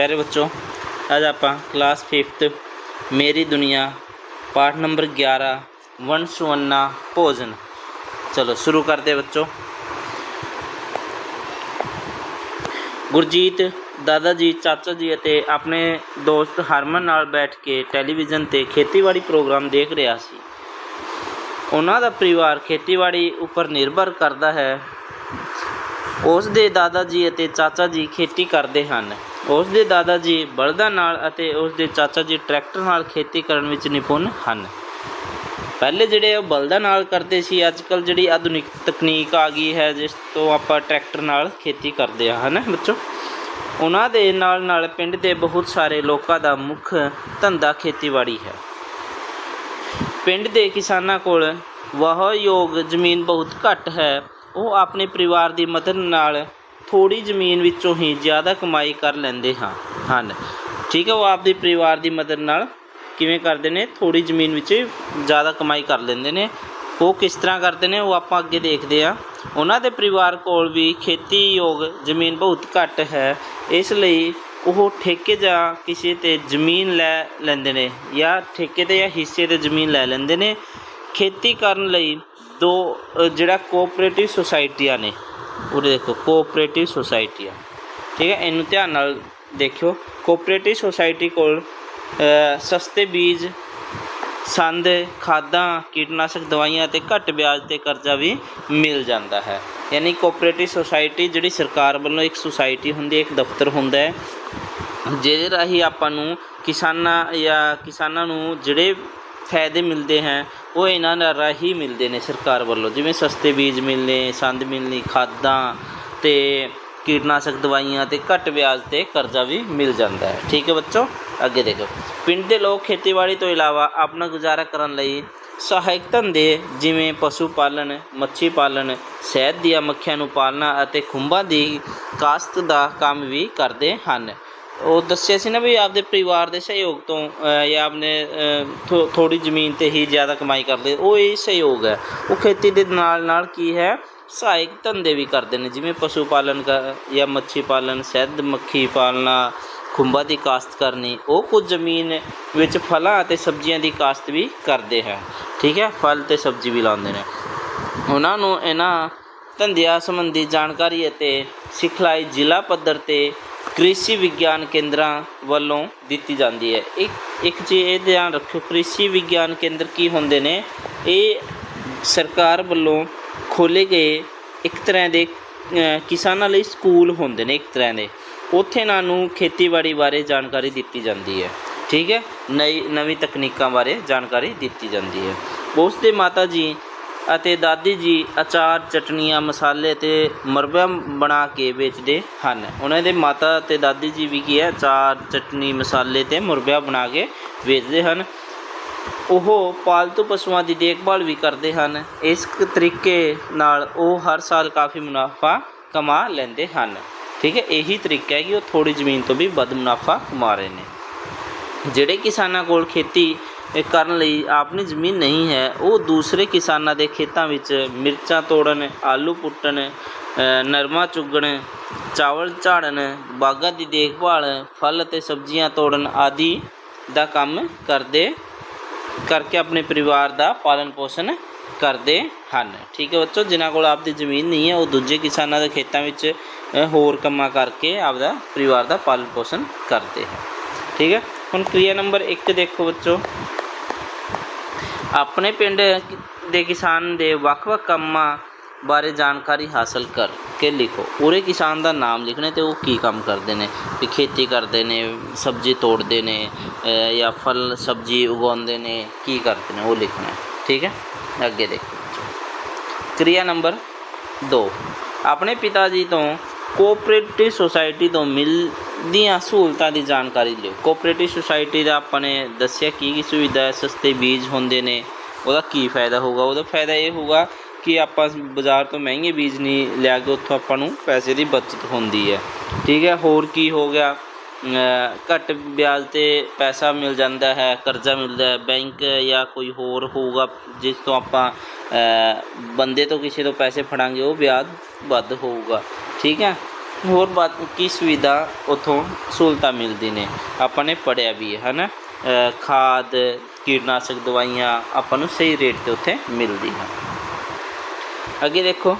ਪਿਆਰੇ ਬੱਚੋ, ਅੱਜ ਆਪਾਂ ਕਲਾਸ 5th ਮੇਰੀ ਦੁਨੀਆ, ਪਾਠ ਨੰਬਰ 11 ਵੰਸ਼ਵੰਨਾ ਭੋਜਨ। ਚਲੋ ਸ਼ੁਰੂ ਕਰਦੇ ਬੱਚੋ। ਗੁਰਜੀਤ ਦਾਦਾ ਜੀ ਚਾਚਾ ਜੀ ਅਤੇ ਆਪਣੇ ਦੋਸਤ ਹਰਮਨ ਨਾਲ ਬੈਠ ਕੇ ਟੈਲੀਵਿਜ਼ਨ ਤੇ ਖੇਤੀਬਾੜੀ ਪ੍ਰੋਗਰਾਮ ਦੇਖ ਰਿਹਾ ਸੀ। ਉਹਨਾਂ ਦਾ ਪਰਿਵਾਰ ਖੇਤੀਬਾੜੀ ਉੱਪਰ ਨਿਰਭਰ ਕਰਦਾ ਹੈ। ਉਸ ਦੇ ਦਾਦਾ ਜੀ ਅਤੇ ਚਾਚਾ ਜੀ ਖੇਤੀ ਕਰਦੇ ਹਨ। ਉਸ ਦੇ ਦਾਦਾ ਜੀ ਬਲਦਾਂ ਨਾਲ ਅਤੇ ਉਸ ਦੇ ਚਾਚਾ ਜੀ ਟਰੈਕਟਰ ਨਾਲ ਖੇਤੀ ਕਰਨ ਵਿੱਚ ਨਿਪੁੰਨ ਹਨ। ਪਹਿਲੇ ਜਿਹੜੇ ਉਹ ਬਲਦਾਂ ਨਾਲ ਕਰਦੇ ਸੀ ਅੱਜ ਕੱਲ ਜਿਹੜੀ ਆਧੁਨਿਕ ਤਕਨੀਕ ਆ ਗਈ ਹੈ, ਜਿਸ ਤੋਂ ਆਪਾਂ ਟਰੈਕਟਰ ਨਾਲ ਖੇਤੀ ਕਰਦੇ ਆ ਹਨ ਬੱਚੋ? ਉਹਨਾਂ ਦੇ ਨਾਲ ਨਾਲ ਪਿੰਡ ਦੇ ਬਹੁਤ ਸਾਰੇ ਲੋਕਾਂ ਦਾ ਮੁੱਖ ਧੰਦਾ ਖੇਤੀਬਾੜੀ ਹੈ। ਪਿੰਡ ਦੇ ਕਿਸਾਨਾਂ ਕੋਲ ਵਾਹਯੋਗ ਜ਼ਮੀਨ ਬਹੁਤ ਘੱਟ ਹੈ। ਉਹ ਆਪਣੇ ਪਰਿਵਾਰ ਦੀ ਮਦਦ ਨਾਲ ਥੋੜੀ ਜ਼ਮੀਨ ਵਿੱਚੋਂ ਹੀ ਜ਼ਿਆਦਾ ਕਮਾਈ ਕਰ ਲੈਂਦੇ ਹਾਂ, ਹਨ। ਠੀਕ ਹੈ, ਉਹ ਆਪਦੇ ਪਰਿਵਾਰ ਦੀ ਮਦਦ ਨਾਲ ਕਿਵੇਂ ਕਰਦੇ ਨੇ? ਥੋੜੀ ਜ਼ਮੀਨ ਵਿੱਚ ਜ਼ਿਆਦਾ ਕਮਾਈ ਕਰ ਲੈਂਦੇ ਨੇ। ਉਹ ਕਿਸ ਤਰ੍ਹਾਂ ਕਰਦੇ ਨੇ? ਉਹ ਆਪਾਂ ਅੱਗੇ ਦੇਖਦੇ ਆ ਉਹਨਾਂ ਦੇ ਪਰਿਵਾਰ ਕੋਲ ਵੀ ਖੇਤੀਯੋਗ ਜ਼ਮੀਨ ਬਹੁਤ ਘੱਟ ਹੈ। ਇਸ ਲਈ ਉਹ ਠੇਕੇ ਜਾਂ ਕਿਸੇ ਤੇ ਜ਼ਮੀਨ ਲੈ ਲੈਂਦੇ ਨੇ ਜਾਂ ਠੇਕੇ ਤੇ ਜਾਂ ਹਿੱਸੇ ਤੇ ਜ਼ਮੀਨ ਲੈ ਲੈਂਦੇ ਨੇ। ਖੇਤੀ ਕਰਨ ਲਈ ਦੋ ਜਿਹੜਾ ਕੋਆਪਰੇਟਿਵ ਸੁਸਾਇਟੀਆਂ ਨੇ ਉਰੇ ਦੇਖੋ ਕੋਆਪਰੇਟਿਵ ਆ। ਠੀਕ ਹੈ, ਇਹਨੂੰ ਧਿਆਨ ਨਾਲ ਦੇਖਿਓ। ਕੋਆਪਰੇਟਿਵ ਸੁਸਾਇਟੀ ਕੋਲ ਸਸਤੇ ਬੀਜ, ਸੰਦ, ਖਾਦਾਂ, ਕੀਟਨਾਸ਼ਕ ਦਵਾਈਆਂ ਤੇ ਘੱਟ ਵਿਆਜ ਤੇ ਕਰਜ਼ਾ ਵੀ ਮਿਲ ਜਾਂਦਾ ਹੈ। ਯਾਨੀ ਕੋਆਪਰੇਟਿਵ ਸੁਸਾਇਟੀ ਜਿਹੜੀ ਸਰਕਾਰ ਵੱਲੋਂ ਇੱਕ ਸੁਸਾਇਟੀ ਹੁੰਦੀ ਹੈ, ਇੱਕ ਦਫ਼ਤਰ ਹੁੰਦਾ ਹੈ, ਜਿਹਦੇ ਰਾਹੀਂ ਆਪਾਂ ਨੂੰ ਕਿਸਾਨਾਂ ਜਾਂ ਕਿਸਾਨਾਂ ਨੂੰ ਜਿਹੜੇ ਫਾਇਦੇ ਮਿਲਦੇ ਹੈ ਉਹ ਇਹਨਾਂ ਨਾਲ ਰਾਹੀਂ ਮਿਲਦੇ ਨੇ ਸਰਕਾਰ ਵੱਲੋਂ, ਜਿਵੇਂ ਸਸਤੇ ਬੀਜ ਮਿਲਨੇ, ਸੰਦ ਮਿਲਣੀ, ਖਾਦਾਂ ਤੇ ਕੀਟਨਾਸ਼ਕ ਦਵਾਈਆਂ ਤੇ ਘੱਟ ਵਿਆਜ ਤੇ ਕਰਜ਼ਾ ਵੀ ਮਿਲ ਜਾਂਦਾ ਹੈ। ਠੀਕ ਹੈ ਬੱਚੋ? ਅੱਗੇ ਦੇਖੋ। ਪਿੰਡ ਦੇ ਲੋਕ ਖੇਤੀਬਾੜੀ ਤੋਂ ਇਲਾਵਾ ਆਪਣਾ ਗੁਜ਼ਾਰਾ ਕਰਨ ਲਈ ਸਹਾਇਕ ਧੰਦੇ ਜਿਵੇਂ ਪਸ਼ੂ ਪਾਲਣ, ਮੱਛੀ ਪਾਲਣ ਸ਼ਹਿਦ ਦੀਆਂ ਮੱਖੀਆਂ ਨੂੰ ਪਾਲਣਾ ਅਤੇ ਖੁੰਭਾਂ ਦੀ ਕਾਸ਼ਤ ਦਾ ਕੰਮ ਵੀ ਕਰਦੇ ਹਨ। ਉਹ ਦੱਸਿਆ ਸੀ ਨਾ ਵੀ ਆਪਦੇ ਪਰਿਵਾਰ ਦੇ ਸਹਿਯੋਗ ਤੋਂ ਜਾਂ ਆਪਣੇ ਥੋੜੀ ਜ਼ਮੀਨ ਤੇ ਹੀ ਜ਼ਿਆਦਾ ਕਮਾਈ ਕਰਦੇ, ਉਹ ਇਹ ਸਹਿਯੋਗ ਹੈ। ਉਹ ਖੇਤੀ ਦੇ ਨਾਲ ਨਾਲ ਕੀ ਹੈ, ਸਹਾਇਕ ਧੰਦੇ ਵੀ ਕਰਦੇ ਨੇ, ਜਿਵੇਂ ਪਸ਼ੂ ਪਾਲਣ ਕਰ ਜਾਂ ਮੱਛੀ ਪਾਲਣ ਸ਼ਹਿਦ ਮੱਖੀ ਪਾਲਣਾ ਖੁੰਭਾਂ ਦੀ ਕਾਸ਼ਤ ਕਰਨੀ, ਉਹ ਕੁਝ ਜ਼ਮੀਨ ਵਿੱਚ ਫਲਾਂ ਅਤੇ ਸਬਜ਼ੀਆਂ ਦੀ ਕਾਸ਼ਤ ਵੀ ਕਰਦੇ ਹੈ। ਠੀਕ ਹੈ, ਫਲ ਤੇ ਸਬਜ਼ੀ ਵੀ ਲਾਉਂਦੇ ਨੇ। ਉਹਨਾਂ ਨੂੰ ਇਹਨਾਂ ਧੰਦਿਆਂ ਸੰਬੰਧੀ ਜਾਣਕਾਰੀ ਅਤੇ ਸਿਖਲਾਈ ਜ਼ਿਲ੍ਹਾ ਪੱਧਰ ਤੇ ਕ੍ਰਿਸ਼ੀ ਵਿਗਿਆਨ ਕੇਂਦਰਾਂ ਵੱਲੋਂ ਦਿੱਤੀ ਜਾਂਦੀ ਹੈ। ਇੱਕ ਇੱਕ ਚੀਜ਼ ਇਹ ਧਿਆਨ ਰੱਖਿਓ, ਕ੍ਰਿਸ਼ੀ ਵਿਗਿਆਨ ਕੇਂਦਰ ਕੀ ਹੁੰਦੇ ਨੇ? ਇਹ ਸਰਕਾਰ ਵੱਲੋਂ ਖੋਲੇ ਗਏ ਇੱਕ ਤਰ੍ਹਾਂ ਦੇ ਕਿਸਾਨਾਂ ਲਈ ਸਕੂਲ ਹੁੰਦੇ ਨੇ ਇੱਕ ਤਰ੍ਹਾਂ ਦੇ। ਉੱਥੇ ਇਹਨਾਂ ਨੂੰ ਖੇਤੀਬਾੜੀ ਬਾਰੇ ਜਾਣਕਾਰੀ ਦਿੱਤੀ ਜਾਂਦੀ ਹੈ। ਠੀਕ ਹੈ? ਨਈ, ਨਵੀਂ ਤਕਨੀਕਾਂ ਬਾਰੇ ਜਾਣਕਾਰੀ ਦਿੱਤੀ ਜਾਂਦੀ ਹੈ। ਉਸ ਦੇ ਮਾਤਾ ਜੀ ਅਤੇ ਦਾਦੀ ਜੀ ਅਚਾਰ ਚਟਨੀਆਂ ਮਸਾਲੇ ਤੇ ਮਰਬਾ ਬਣਾ ਕੇ ਵੇਚਦੇ ਹਨ। ਉਹਨਾਂ ਦੇ ਮਾਤਾ ਤੇ ਦਾਦੀ ਜੀ ਵੀ ਕੀ ਹੈ, ਅਚਾਰ ਚਟਨੀ ਮਸਾਲੇ ਤੇ ਮੁਰਬਾ ਬਣਾ ਕੇ ਵੇਚਦੇ ਹਨ। ਉਹ ਪਾਲਤੂ ਪਸ਼ੂਆਂ ਦੀ ਦੇਖਭਾਲ ਵੀ ਕਰਦੇ ਹਨ। ਇਸ ਤਰੀਕੇ ਨਾਲ ਉਹ ਹਰ ਸਾਲ ਕਾਫੀ ਮੁਨਾਫਾ ਕਮਾ ਲੈਂਦੇ ਹਨ। ਠੀਕ ਹੈ, ਇਹੀ ਤਰੀਕਾ ਹੈ ਕਿ ਉਹ ਥੋੜੀ ਜ਼ਮੀਨ ਤੋਂ ਵੀ ਵੱਧ ਮੁਨਾਫਾ ਕਮਾ ਰਹੇ ਨੇ। ਜਿਹੜੇ ਕਿਸਾਨਾਂ ਕੋਲ ਖੇਤੀ ਇਹ ਕਰਨ ਲਈ ਆਪਣੀ ਜ਼ਮੀਨ ਨਹੀਂ ਹੈ। ਉਹ ਦੂਸਰੇ ਕਿਸਾਨਾਂ ਦੇ ਖੇਤਾਂ ਵਿੱਚ ਮਿਰਚਾਂ ਤੋੜਨ, ਆਲੂ ਪੁੱਟਣ ਨਰਮਾ ਚੁਗਣ, ਚਾਵਲ ਝਾੜਨ, ਬਾਗਾਂ ਦੀ ਦੇਖਭਾਲ, ਫਲ ਅਤੇ ਸਬਜ਼ੀਆਂ ਤੋੜਨ ਆਦਿ ਦਾ ਕੰਮ ਕਰਦੇ, ਕਰਕੇ ਆਪਣੇ ਪਰਿਵਾਰ ਦਾ ਪਾਲਣ ਪੋਸ਼ਣ ਕਰਦੇ ਹਨ। ਠੀਕ ਹੈ ਬੱਚੋ, ਜਿਨ੍ਹਾਂ ਕੋਲ ਆਪਦੀ ਜ਼ਮੀਨ ਨਹੀਂ ਹੈ, ਉਹ ਦੂਜੇ ਕਿਸਾਨਾਂ ਦੇ ਖੇਤਾਂ ਵਿੱਚ ਹੋਰ ਕੰਮਾਂ ਕਰਕੇ ਆਪਦਾ ਪਰਿਵਾਰ ਦਾ ਪਾਲਣ ਪੋਸ਼ਣ ਕਰਦੇ ਹਨ। ਠੀਕ ਹੈ, ਹੁਣ ਕ੍ਰਿਆ ਨੰਬਰ 1 ਦੇਖੋ ਬੱਚੋ। ਆਪਣੇ ਪਿੰਡ ਦੇ ਕਿਸਾਨ ਦੇ ਵੱਖ-ਵੱਖ ਕੰਮਾਂ ਬਾਰੇ ਜਾਣਕਾਰੀ ਹਾਸਲ ਕਰ ਕੇ ਲਿਖੋ। ਪੂਰੇ ਕਿਸਾਨ ਦਾ ਨਾਮ ਲਿਖਣਾ ਤੇ ਉਹ ਕੀ ਕੰਮ ਕਰਦੇ ਨੇ? ਵੀ ਖੇਤੀ ਕਰਦੇ ਨੇ, ਸਬਜ਼ੀ ਤੋੜਦੇ ਨੇ ਜਾਂ ਫਲ, ਸਬਜ਼ੀ ਉਗਾਉਂਦੇ ਨੇ, ਕੀ ਕਰਦੇ ਨੇ ਉਹ ਲਿਖਣਾ। ਠੀਕ ਹੈ? ਅੱਗੇ ਦੇਖੋ। ਕਿਰਿਆ ਨੰਬਰ 2 ਆਪਣੇ ਪਿਤਾ ਜੀ ਤੋਂ ਕੋਆਪਰੇਟਿਵ ਸੁਸਾਇਟੀ ਤੋਂ ਮਿਲਦੀਆਂ ਸਹੂਲਤਾਂ ਦੀ ਜਾਣਕਾਰੀ ਲਿਓ ਕੋਆਪਰੇਟਿਵ ਸੁਸਾਇਟੀ ਦਾ ਆਪਾਂ ਨੇ ਦੱਸਿਆ ਕੀ ਕੀ ਸੁਵਿਧਾ ਹੈ ਸਸਤੇ ਬੀਜ ਹੁੰਦੇ ਨੇ, ਉਹਦਾ ਕੀ ਫਾਇਦਾ ਹੋਊਗਾ? ਉਹਦਾ ਫਾਇਦਾ ਇਹ ਹੋਊਗਾ ਕਿ ਆਪਾਂ ਬਾਜ਼ਾਰ ਤੋਂ ਮਹਿੰਗੇ ਬੀਜ ਨਹੀਂ ਲਿਆ ਕੇ ਉੱਥੋਂ ਆਪਾਂ ਨੂੰ ਪੈਸੇ ਦੀ ਬਚਤ ਹੁੰਦੀ ਹੈ। ਠੀਕ ਹੈ, ਹੋਰ ਕੀ ਹੋ ਗਿਆ? ਘੱਟ ਵਿਆਜ ਤੇ ਪੈਸਾ ਮਿਲ ਜਾਂਦਾ ਹੈ, ਕਰਜ਼ਾ ਮਿਲਦਾ ਹੈ, ਬੈਂਕ ਜਾਂ ਕੋਈ ਹੋਰ ਹੋਊਗਾ, ਜਿਸ ਤੋਂ ਆਪਾਂ ਬੰਦੇ ਤੋਂ ਕਿਸੇ ਤੋਂ ਪੈਸੇ ਫੜਾਂਗੇ ਉਹ ਵਿਆਜ ਵੱਧ ਹੋਊਗਾ। ਠੀਕ ਹੈ? ਹੋਰ ਬਾਤ ਕੀ ਸੁਵਿਧਾ ਉਥੋਂ ਸਹੂਲਤਾਂ ਮਿਲਦੀ ਨੇ? ਆਪਾਂ ਨੇ ਪੜਿਆ ਵੀ ਹੈ ਹਨਾ? ਖਾਦ ਕੀਟਨਾਸ਼ਕ ਦਵਾਈਆਂ ਆਪਾਂ ਨੂੰ ਸਹੀ ਰੇਟ ਤੇ ਉੱਥੇ ਮਿਲਦੀ ਹੈ। ਅੱਗੇ ਦੇਖੋ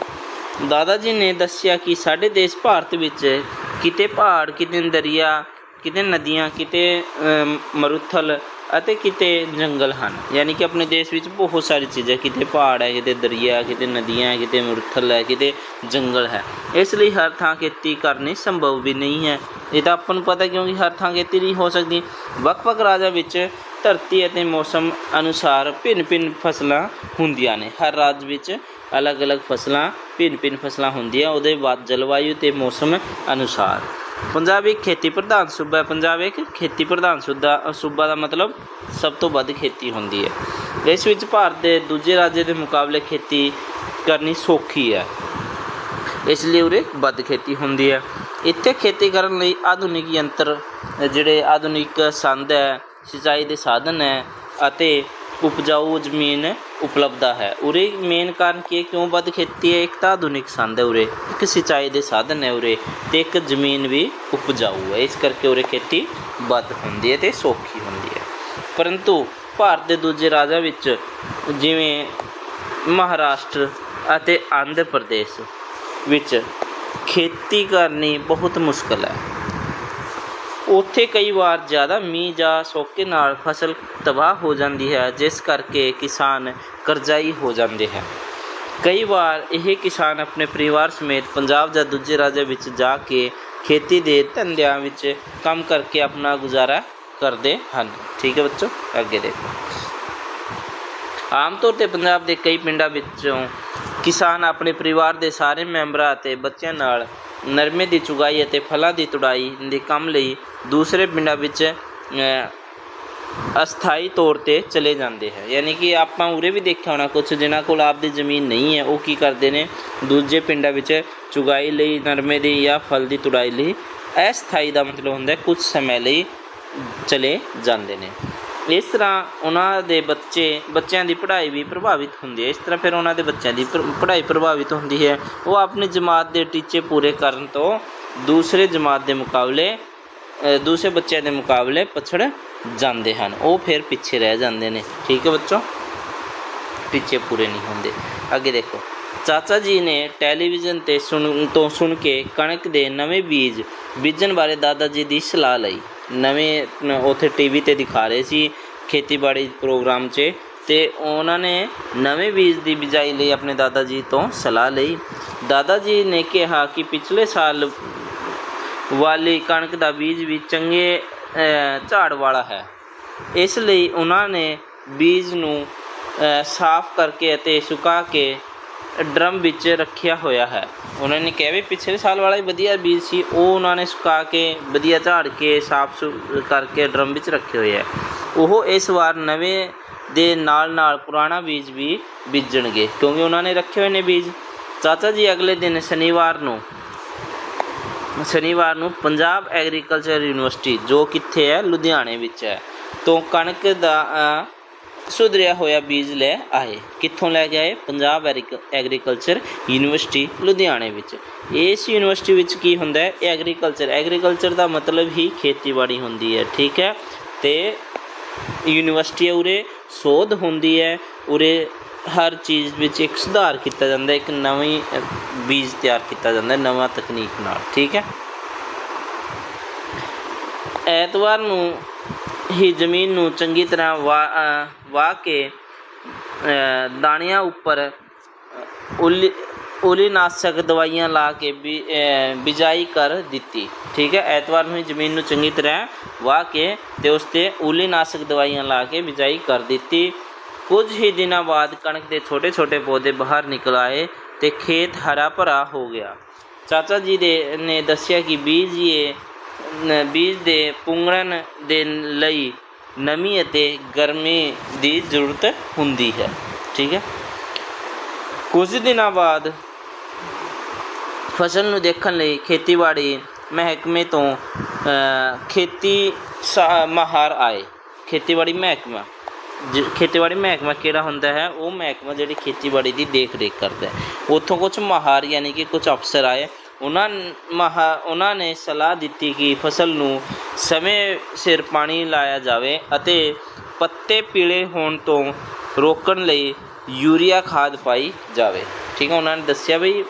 ਦਾਦਾ ਜੀ ਨੇ ਦੱਸਿਆ ਕਿ ਸਾਡੇ ਦੇਸ਼ ਭਾਰਤ ਵਿੱਚ ਕਿਤੇ ਪਹਾੜ ਕਿਤੇ ਦਰਿਆ ਕਿਤੇ ਨਦੀਆਂ ਕਿਤੇ ਅਮ, ਮਰੂਥਲ ਅਤੇ ਕਿਤੇ ਜੰਗਲ ਹਨ। ਯਾਨੀ ਕਿ ਆਪਣੇ ਦੇਸ਼ ਵਿੱਚ ਬਹੁਤ ਸਾਰੀ ਚੀਜ਼ਾਂ, ਕਿਤੇ ਪਹਾੜ ਹੈ, ਕਿਤੇ ਦਰਿਆ, ਕਿਤੇ ਨਦੀਆਂ ਹੈ, ਕਿਤੇ ਮੁਰਥਲ ਹੈ, ਕਿਤੇ ਜੰਗਲ ਹੈ। ਇਸ ਲਈ ਹਰ ਥਾਂ ਖੇਤੀ ਕਰਨੀ ਸੰਭਵ ਵੀ ਨਹੀਂ ਹੈ। ਇਹ ਤਾਂ ਆਪਾਂ ਨੂੰ ਪਤਾ ਕਿਉਂਕਿ ਹਰ ਥਾਂ ਖੇਤੀ ਨਹੀਂ ਹੋ ਸਕਦੀ। ਵੱਖ-ਵੱਖ ਰਾਜਾਂ ਵਿੱਚ ਧਰਤੀ ਅਤੇ ਮੌਸਮ ਅਨੁਸਾਰ ਭਿੰਨ-ਭਿੰਨ ਫਸਲਾਂ ਹੁੰਦੀਆਂ ਨੇ। ਹਰ ਰਾਜ ਵਿੱਚ ਅਲੱਗ-ਅਲੱਗ ਫਸਲਾਂ, ਭਿੰਨ-ਭਿੰਨ ਫਸਲਾਂ ਹੁੰਦੀਆਂ, ਉਹਦੇ ਬਾਅਦ ਜਲਵਾਯੂ ਤੇ ਮੌਸਮ ਅਨੁਸਾਰ। ਪੰਜਾਬ ਇੱਕ ਖੇਤੀ ਪ੍ਰਧਾਨ ਸੂਬਾ ਹੈ। ਪੰਜਾਬ ਇੱਕ ਖੇਤੀ ਪ੍ਰਧਾਨ ਸੂਬਾ ਸੂਬਾ ਦਾ ਮਤਲਬ ਸਭ ਤੋਂ ਵੱਧ ਖੇਤੀ ਹੁੰਦੀ ਹੈ। ਇਸ ਵਿੱਚ ਭਾਰਤ ਦੇ ਦੂਜੇ ਰਾਜਾਂ ਦੇ ਮੁਕਾਬਲੇ ਖੇਤੀ ਕਰਨੀ ਸੌਖੀ ਹੈ। ਇਸ ਲਈ ਉਰੇ ਵੱਧ ਖੇਤੀ ਹੁੰਦੀ ਹੈ। ਇੱਥੇ ਖੇਤੀ ਕਰਨ ਲਈ ਆਧੁਨਿਕ ਯੰਤਰ, ਜਿਹੜੇ ਆਧੁਨਿਕ ਸੰਦ ਹੈ, ਸਿੰਚਾਈ ਦੇ ਸਾਧਨ ਹੈ ਅਤੇ ਉਪਜਾਊ ਜ਼ਮੀਨ ਉਪਲਬਧ ਹੈ। ਉਰੇ ਮੇਨ ਕਾਰਨ ਕੀ ਹੈ? ਕਿਉਂ ਵੱਧ ਖੇਤੀ ਹੈ? ਇੱਕ ਤਾਂ ਆਧੁਨਿਕ ਸੰਦ ਹੈ ਉਰੇ। ਇੱਕ ਸਿੰਚਾਈ ਦੇ ਸਾਧਨ ਹੈ ਉਰੇ ਤੇ ਇੱਕ ਜ਼ਮੀਨ ਵੀ ਉਪਜਾਊ ਹੈ। ਇਸ ਕਰਕੇ ਉਰੇ ਖੇਤੀ ਵੱਧ ਹੁੰਦੀ ਹੈ ਤੇ ਸੌਖੀ ਹੁੰਦੀ ਹੈ। ਪਰੰਤੂ ਭਾਰਤ ਦੇ ਦੂਜੇ ਰਾਜਾਂ ਵਿੱਚ ਜਿਵੇਂ ਮਹਾਰਾਸ਼ਟਰ ਅਤੇ ਆਂਧਰ ਪ੍ਰਦੇਸ਼ ਵਿੱਚ ਖੇਤੀ ਕਰਨੀ ਬਹੁਤ ਮੁਸ਼ਕਲ ਹੈ। ਉੱਥੇ ਕਈ ਵਾਰ ਜ਼ਿਆਦਾ ਮੀਂਹ ਜਾਂ ਸੋਕੇ ਨਾਲ ਫਸਲ ਤਬਾਹ ਹੋ ਜਾਂਦੀ ਹੈ, ਜਿਸ ਕਰਕੇ ਕਿਸਾਨ ਕਰਜ਼ਾਈ ਹੋ ਜਾਂਦੇ ਹੈ ਕਈ ਵਾਰ ਇਹ ਕਿਸਾਨ ਆਪਣੇ ਪਰਿਵਾਰ ਸਮੇਤ ਪੰਜਾਬ ਜਾਂ ਦੂਜੇ ਰਾਜਾਂ ਵਿੱਚ ਜਾ ਕੇ ਖੇਤੀ ਦੇ ਧੰਦਿਆਂ ਵਿੱਚ ਕੰਮ ਕਰਕੇ ਆਪਣਾ ਗੁਜ਼ਾਰਾ ਕਰਦੇ ਹਨ। ਠੀਕ ਹੈ ਬੱਚੋ, ਅੱਗੇ ਦੇਖੋ। ਆਮ ਤੌਰ ਤੇ ਪੰਜਾਬ ਦੇ ਕਈ ਪਿੰਡਾਂ ਵਿੱਚੋਂ ਕਿਸਾਨ ਆਪਣੇ ਪਰਿਵਾਰ ਦੇ ਸਾਰੇ ਮੈਂਬਰਾਂ ਅਤੇ ਬੱਚਿਆਂ ਨਾਲ ਨਰਮੇ ਦੀ ਚੁਗਾਈ ਅਤੇ ਫਲਾਂ ਦੀ ਤੁੜਾਈ ਦੇ ਕੰਮ ਲਈ ਦੂਸਰੇ ਪਿੰਡਾਂ ਵਿੱਚ ਅਸਥਾਈ ਤੌਰ ਤੇ ਚਲੇ ਜਾਂਦੇ ਹੈ। ਯਾਨੀ ਕਿ ਆਪਾਂ ਉਰੇ ਵੀ ਦੇਖਿਆ ਹੋਣਾ ਕੁਝ ਜਿਨ੍ਹਾਂ ਕੋਲ ਆਪਦੀ ਜ਼ਮੀਨ ਨਹੀਂ ਹੈ, ਉਹ ਕੀ ਕਰਦੇ ਨੇ? ਦੂਜੇ ਪਿੰਡਾਂ ਵਿੱਚ ਚੁਗਾਈ ਲਈ, ਨਰਮੇ ਦੀ ਜਾਂ ਫਲ ਦੀ ਤੁੜਾਈ ਲਈ ਅਸਥਾਈ ਦਾ ਮਤਲਬ ਹੁੰਦਾ ਹੈ ਕੁਝ ਸਮੇਂ ਲਈ ਚਲੇ ਜਾਂਦੇ ਨੇ। ਇਸ ਤਰ੍ਹਾਂ ਉਹਨਾਂ ਦੇ ਬੱਚੇ, ਬੱਚਿਆਂ ਦੀ ਪੜ੍ਹਾਈ ਵੀ ਪ੍ਰਭਾਵਿਤ ਹੁੰਦੀ ਹੈ। ਇਸ ਤਰ੍ਹਾਂ ਫਿਰ ਉਹਨਾਂ ਦੇ ਬੱਚਿਆਂ ਦੀ ਪੜ੍ਹਾਈ ਪ੍ਰਭਾਵਿਤ ਹੁੰਦੀ ਹੈ। ਉਹ ਆਪਣੀ ਜਮਾਤ ਦੇ ਟੀਚੇ ਪੂਰੇ ਕਰਨ ਤੋਂ ਦੂਸਰੇ ਜਮਾਤ ਦੇ ਮੁਕਾਬਲੇ ਦੂਸਰੇ ਬੱਚਿਆਂ ਦੇ ਮੁਕਾਬਲੇ ਪਛੜ ਜਾਂਦੇ ਹਨ। ਉਹ ਫਿਰ ਪਿੱਛੇ ਰਹਿ ਜਾਂਦੇ ਨੇ। ਠੀਕ ਹੈ ਬੱਚੋ? ਪਿੱਛੇ ਪੂਰੇ ਨਹੀਂ ਹੁੰਦੇ। ਅੱਗੇ ਦੇਖੋ। ਚਾਚਾ ਜੀ ਨੇ ਟੈਲੀਵਿਜ਼ਨ ਤੇ ਸੁਣ, ਤੋਂ ਸੁਣ ਕੇ ਕਣਕ ਦੇ ਨਵੇਂ ਬੀਜ ਬੀਜਣ ਬਾਰੇ ਦਾਦਾ ਜੀ ਦੀ ਸਲਾਹ ਲਈ। ਨਵੇਂ ਨ- ਉੱਥੇ ਟੀਵੀ ਤੇ ਦਿਖਾ ਰਹੇ ਸੀ, ਖੇਤੀਬਾੜੀ ਪ੍ਰੋਗਰਾਮ 'ਚ ਤੇ ਉਹਨਾਂ ਨੇ ਨਵੇਂ ਬੀਜ ਦੀ ਬਿਜਾਈ ਲਈ ਆਪਣੇ ਦਾਦਾ ਜੀ ਤੋਂ ਸਲਾਹ ਲਈ। ਦਾਦਾ ਜੀ ਨੇ ਕਿਹਾ ਕਿ ਪਿਛਲੇ ਸਾਲ ਵਾਲੀ ਕਣਕ ਦਾ ਬੀਜ ਵੀ ਚੰਗੇ ਝਾੜ ਵਾਲਾ ਹੈ। ਇਸ ਲਈ ਉਹਨਾਂ ਨੇ ਬੀਜ ਨੂੰ ਸਾਫ਼ ਕਰਕੇ ਅਤੇ ਸੁਕਾ ਕੇ ਡਰਮ ਵਿੱਚ ਰੱਖਿਆ ਹੋਇਆ ਹੈ। ਉਹਨਾਂ ਨੇ ਕਿਹਾ ਵੀ ਪਿਛਲੇ ਸਾਲ ਵਾਲਾ ਹੀ ਵਧੀਆ ਬੀਜ ਸੀ, ਉਹ ਉਹਨਾਂ ਨੇ ਸੁਕਾ ਕੇ, ਵਧੀਆ ਝਾੜ ਕੇ, ਸਾਫ਼ ਸੁ, ਕਰਕੇ ਡਰਮ ਵਿੱਚ ਰੱਖੇ ਹੋਏ ਹੈ। ਉਹ ਇਸ ਵਾਰ ਨਵੇਂ ਦੇ ਨਾਲ ਨਾਲ ਪੁਰਾਣਾ ਬੀਜ ਵੀ ਬੀਜਣਗੇ, ਕਿਉਂਕਿ ਉਹਨਾਂ ਨੇ ਰੱਖੇ ਹੋਏ ਨੇ ਬੀਜ। ਚਾਚਾ ਜੀ, ਅਗਲੇ ਦਿਨ ਸ਼ਨੀਵਾਰ ਨੂੰ ਸ਼ਨੀਵਾਰ ਨੂੰ ਪੰਜਾਬ ਐਗਰੀਕਲਚਰ ਯੂਨੀਵਰਸਿਟੀ, ਜੋ ਕਿੱਥੇ ਹੈ, ਲੁਧਿਆਣੇ ਵਿੱਚ ਹੈ। ਤੋਂ ਕਣਕ ਦਾ ਸੁਧਰਿਆ ਹੋਇਆ ਬੀਜ ਲੈ ਆਏ। ਕਿੱਥੋਂ ਲੈ ਕੇ ਆਏ? ਪੰਜਾਬ ਐਗਰੀਕ- ਐਗਰੀਕਲਚਰ ਯੂਨੀਵਰਸਿਟੀ, ਲੁਧਿਆਣੇ ਵਿੱਚ। ਇਸ ਯੂਨੀਵਰਸਿਟੀ ਵਿੱਚ ਕੀ ਹੁੰਦਾ ਹੈ? ਐਗਰੀਕਲਚਰ। ਐਗਰੀਕਲਚਰ ਦਾ ਮਤਲਬ ਹੀ ਖੇਤੀਬਾੜੀ ਹੁੰਦੀ ਹੈ, ਠੀਕ ਹੈ? ਤੇ ਯੂਨੀਵਰਸਿਟੀ ਉਰੇ ਸੋਧ ਹੁੰਦੀ ਹੈ। ਉਰੇ ਹਰ ਚੀਜ਼ ਵਿੱਚ ਇੱਕ ਸੁਧਾਰ ਕੀਤਾ ਜਾਂਦਾ, ਇੱਕ ਨਵੀਂ ਬੀਜ ਤਿਆਰ ਕੀਤਾ ਜਾਂਦਾ, ਨਵਾਂ ਤਕਨੀਕ ਨਾਲ, ਠੀਕ ਹੈ? ਐਤਵਾਰ ਨੂੰ ਹੀ ਜ਼ਮੀਨ ਨੂੰ ਚੰਗੀ ਤਰ੍ਹਾਂ ਵਾ ਵਾਹ ਕੇ ਦਾਣਿਆਂ ਉੱਪਰ ਉਲੀ, ਉਲੀਨਾਸ਼ਕ ਦਵਾਈਆਂ ਲਾ ਕੇ ਵੀ ਬਿਜਾਈ ਕਰ ਦਿੱਤੀ। ਠੀਕ ਹੈ? ਐਤਵਾਰ ਨੂੰ ਹੀ ਜ਼ਮੀਨ ਨੂੰ ਚੰਗੀ ਤਰ੍ਹਾਂ ਵਾਹ ਕੇ ਤੇ ਉਸ ਤੇ ਉਲੀਨਾਸ਼ਕ ਦਵਾਈਆਂ ਲਾ ਕੇ ਬਿਜਾਈ ਕਰ ਦਿੱਤੀ। ਕੁਝ ਹੀ ਦਿਨਾਂ ਬਾਅਦ ਕਣਕ ਦੇ ਛੋਟੇ ਛੋਟੇ ਪੌਦੇ ਬਾਹਰ ਨਿਕਲ ਆਏ ਤੇ ਖੇਤ ਹਰਾ ਭਰਾ ਹੋ ਗਿਆ। ਚਾਚਾ ਜੀ ਦੇ, ਨੇ ਦੱਸਿਆ ਕਿ ਬੀਜ ਇਹ ਬੀਜ ਦੇ ਪੁੰਗਣ ਦੇ ਲਈ ਨਮੀ ਅਤੇ ਗਰਮੀ ਦੀ ਜ਼ਰੂਰਤ ਹੁੰਦੀ ਹੈ। ਠੀਕ ਹੈ। ਕੁਝ ਦਿਨਾਂ ਬਾਅਦ ਫਸਲ ਨੂੰ ਦੇਖਣ ਲਈ ਖੇਤੀਬਾੜੀ ਮਹਿਕਮੇ ਤੋਂ ਖੇਤੀ ਸਾ- ਮਾਹਰ ਆਏ। ਖੇਤੀਬਾੜੀ ਮਹਿਕਮਾ। ਜ- ਖੇਤੀਬਾੜੀ ਮਹਿਕਮਾ ਕਿਹੜਾ ਹੁੰਦਾ ਹੈ? ਉਹ ਮਹਿਕਮਾ ਜਿਹੜੀ ਖੇਤੀਬਾੜੀ ਦੀ ਦੇਖ ਰੇਖ ਕਰਦਾ ਹੈ। ਉੱਥੋਂ ਕੁਝ ਮਾਹਰ ਯਾਨੀ ਕਿ ਕੁਝ ਅਫਸਰ ਆਏ। ਉਹਨਾਂ ਨ- ਮਹਾ, ਉਹਨਾਂ ਨੇ ਸਲਾਹ ਦਿੱਤੀ ਕਿ ਫਸਲ ਨੂੰ ਸਮੇਂ ਸਿਰ ਪਾਣੀ ਲਾਇਆ ਜਾਵੇ ਅਤੇ ਪੱਤੇ ਪੀਲੇ ਹੋਣ ਤੋਂ ਰੋਕਣ ਲਈ ਯੂਰੀਆ ਖਾਦ ਪਾਈ ਜਾਵੇ। ਠੀਕ ਹੈ ਉਹਨਾਂ ਨੇ ਦੱਸਿਆ ਵੀ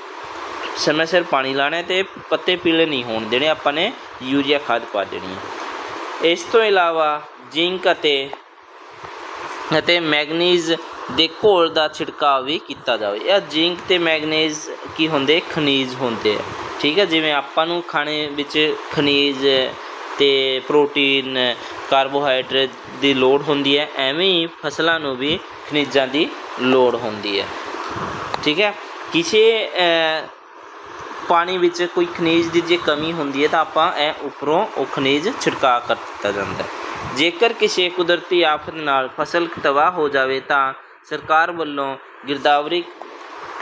ਸਮੇਂ ਸਿਰ ਪਾਣੀ ਲਾਣਾ ਹੈ ਤੇ ਪੱਤੇ ਪੀਲੇ ਨਹੀਂ ਹੋਣ ਦੇਣੇ, ਆਪਾਂ ਨੇ ਯੂਰੀਆ ਖਾਦ ਪਾ ਦੇਣੀ ਹੈ। ਇਸ ਤੋਂ ਇਲਾਵਾ ਜ਼ਿੰਕ ਅਤੇ ਅਤੇ ਮੈਗਨੀਜ਼ ਦੇ ਘੋਲ ਦਾ ਛਿੜਕਾਅ ਵੀ ਕੀਤਾ ਜਾਵੇ। ਇਹ ਜ਼ਿੰਕ ਤੇ ਮੈਗਨੀਜ਼ ਕੀ ਹੁੰਦੇ? ਖਣਿਜ ਹੁੰਦੇ ਆ। ਠੀਕ ਹੈ ਜਿਵੇਂ ਆਪਾਂ ਨੂੰ ਖਾਣੇ ਵਿੱਚ ਖਣਿਜ ਤੇ ਪ੍ਰੋਟੀਨ ਕਾਰਬੋਹਾਈਡਰੇਟ ਦੀ ਲੋੜ ਹੁੰਦੀ ਹੈ, ਐਵੇਂ ਹੀ ਫਸਲਾਂ ਨੂੰ ਵੀ ਖਣਿਜਾਂ ਦੀ ਲੋੜ ਹੁੰਦੀ ਹੈ। ਠੀਕ ਹੈ? ਕਿਸੇ ਪਾਣੀ ਵਿੱਚ ਕੋਈ ਖਣਿਜ ਦੀ ਜੇ ਕਮੀ ਹੁੰਦੀ ਹੈ ਤਾਂ ਆਪਾਂ ਇਹ ਉੱਪਰੋਂ ਉਹ ਖਣਿਜ ਛਿੜਕਾਅ ਕਰ ਦਿੱਤਾ ਜਾਂਦਾ ਹੈ। ਜੇਕਰ ਕਿਸੇ ਕੁਦਰਤੀ ਆਫਤ ਨਾਲ ਫਸਲ ਤਬਾਹ ਹੋ ਜਾਵੇ ਤਾਂ ਸਰਕਾਰ ਵੱਲੋਂ ਗਿਰਦਾਵਰੀ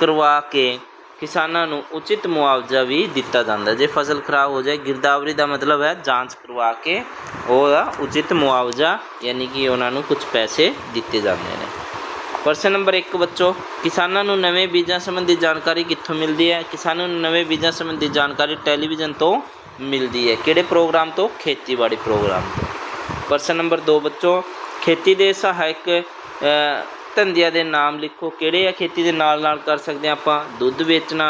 ਕਰਵਾ ਕੇ ਕਿਸਾਨਾਂ ਨੂੰ ਉਚਿਤ ਮੁਆਵਜ਼ਾ ਵੀ ਦਿੱਤਾ ਜਾਂਦਾ। ਜੇ ਫਸਲ ਖਰਾਬ ਹੋ ਜਾਏ, ਗਿਰਦਾਵਰੀ ਦਾ ਮਤਲਬ ਹੈ ਜਾਂਚ ਕਰਵਾ ਕੇ ਉਹਦਾ ਉਚਿਤ ਮੁਆਵਜ਼ਾ, ਯਾਨੀ ਕਿ ਉਹਨਾਂ ਨੂੰ ਕੁਝ ਪੈਸੇ ਦਿੱਤੇ ਜਾਂਦੇ ਨੇ। ਪ੍ਰਸ਼ਨ ਨੰਬਰ 1 ਬੱਚੋ, ਕਿਸਾਨਾਂ ਨੂੰ ਨਵੇਂ ਬੀਜਾਂ ਸੰਬੰਧੀ ਜਾਣਕਾਰੀ ਕਿੱਥੋਂ ਮਿਲਦੀ ਹੈ? ਕਿਸਾਨਾਂ ਨੂੰ ਨਵੇਂ ਬੀਜਾਂ ਸੰਬੰਧੀ ਜਾਣਕਾਰੀ ਟੈਲੀਵਿਜ਼ਨ ਤੋਂ ਮਿਲਦੀ ਹੈ। ਕਿਹੜੇ ਪ੍ਰੋਗਰਾਮ ਤੋਂ? ਖੇਤੀਬਾੜੀ ਪ੍ਰੋਗਰਾਮ ਤੋਂ। ਪ੍ਰਸ਼ਨ ਨੰਬਰ 2 ਬੱਚੋ, ਖੇਤੀ ਦੇ ਸਹਾਇਕ ਧੰਦਿਆਂ ਦੇ ਨਾਮ ਲਿਖੋ। ਕਿਹੜੇ ਆ ਖੇਤੀ ਦੇ ਨਾਲ ਨਾਲ ਕਰ ਸਕਦੇ ਹਾਂ ਆਪਾਂ? ਦੁੱਧ ਵੇਚਣਾ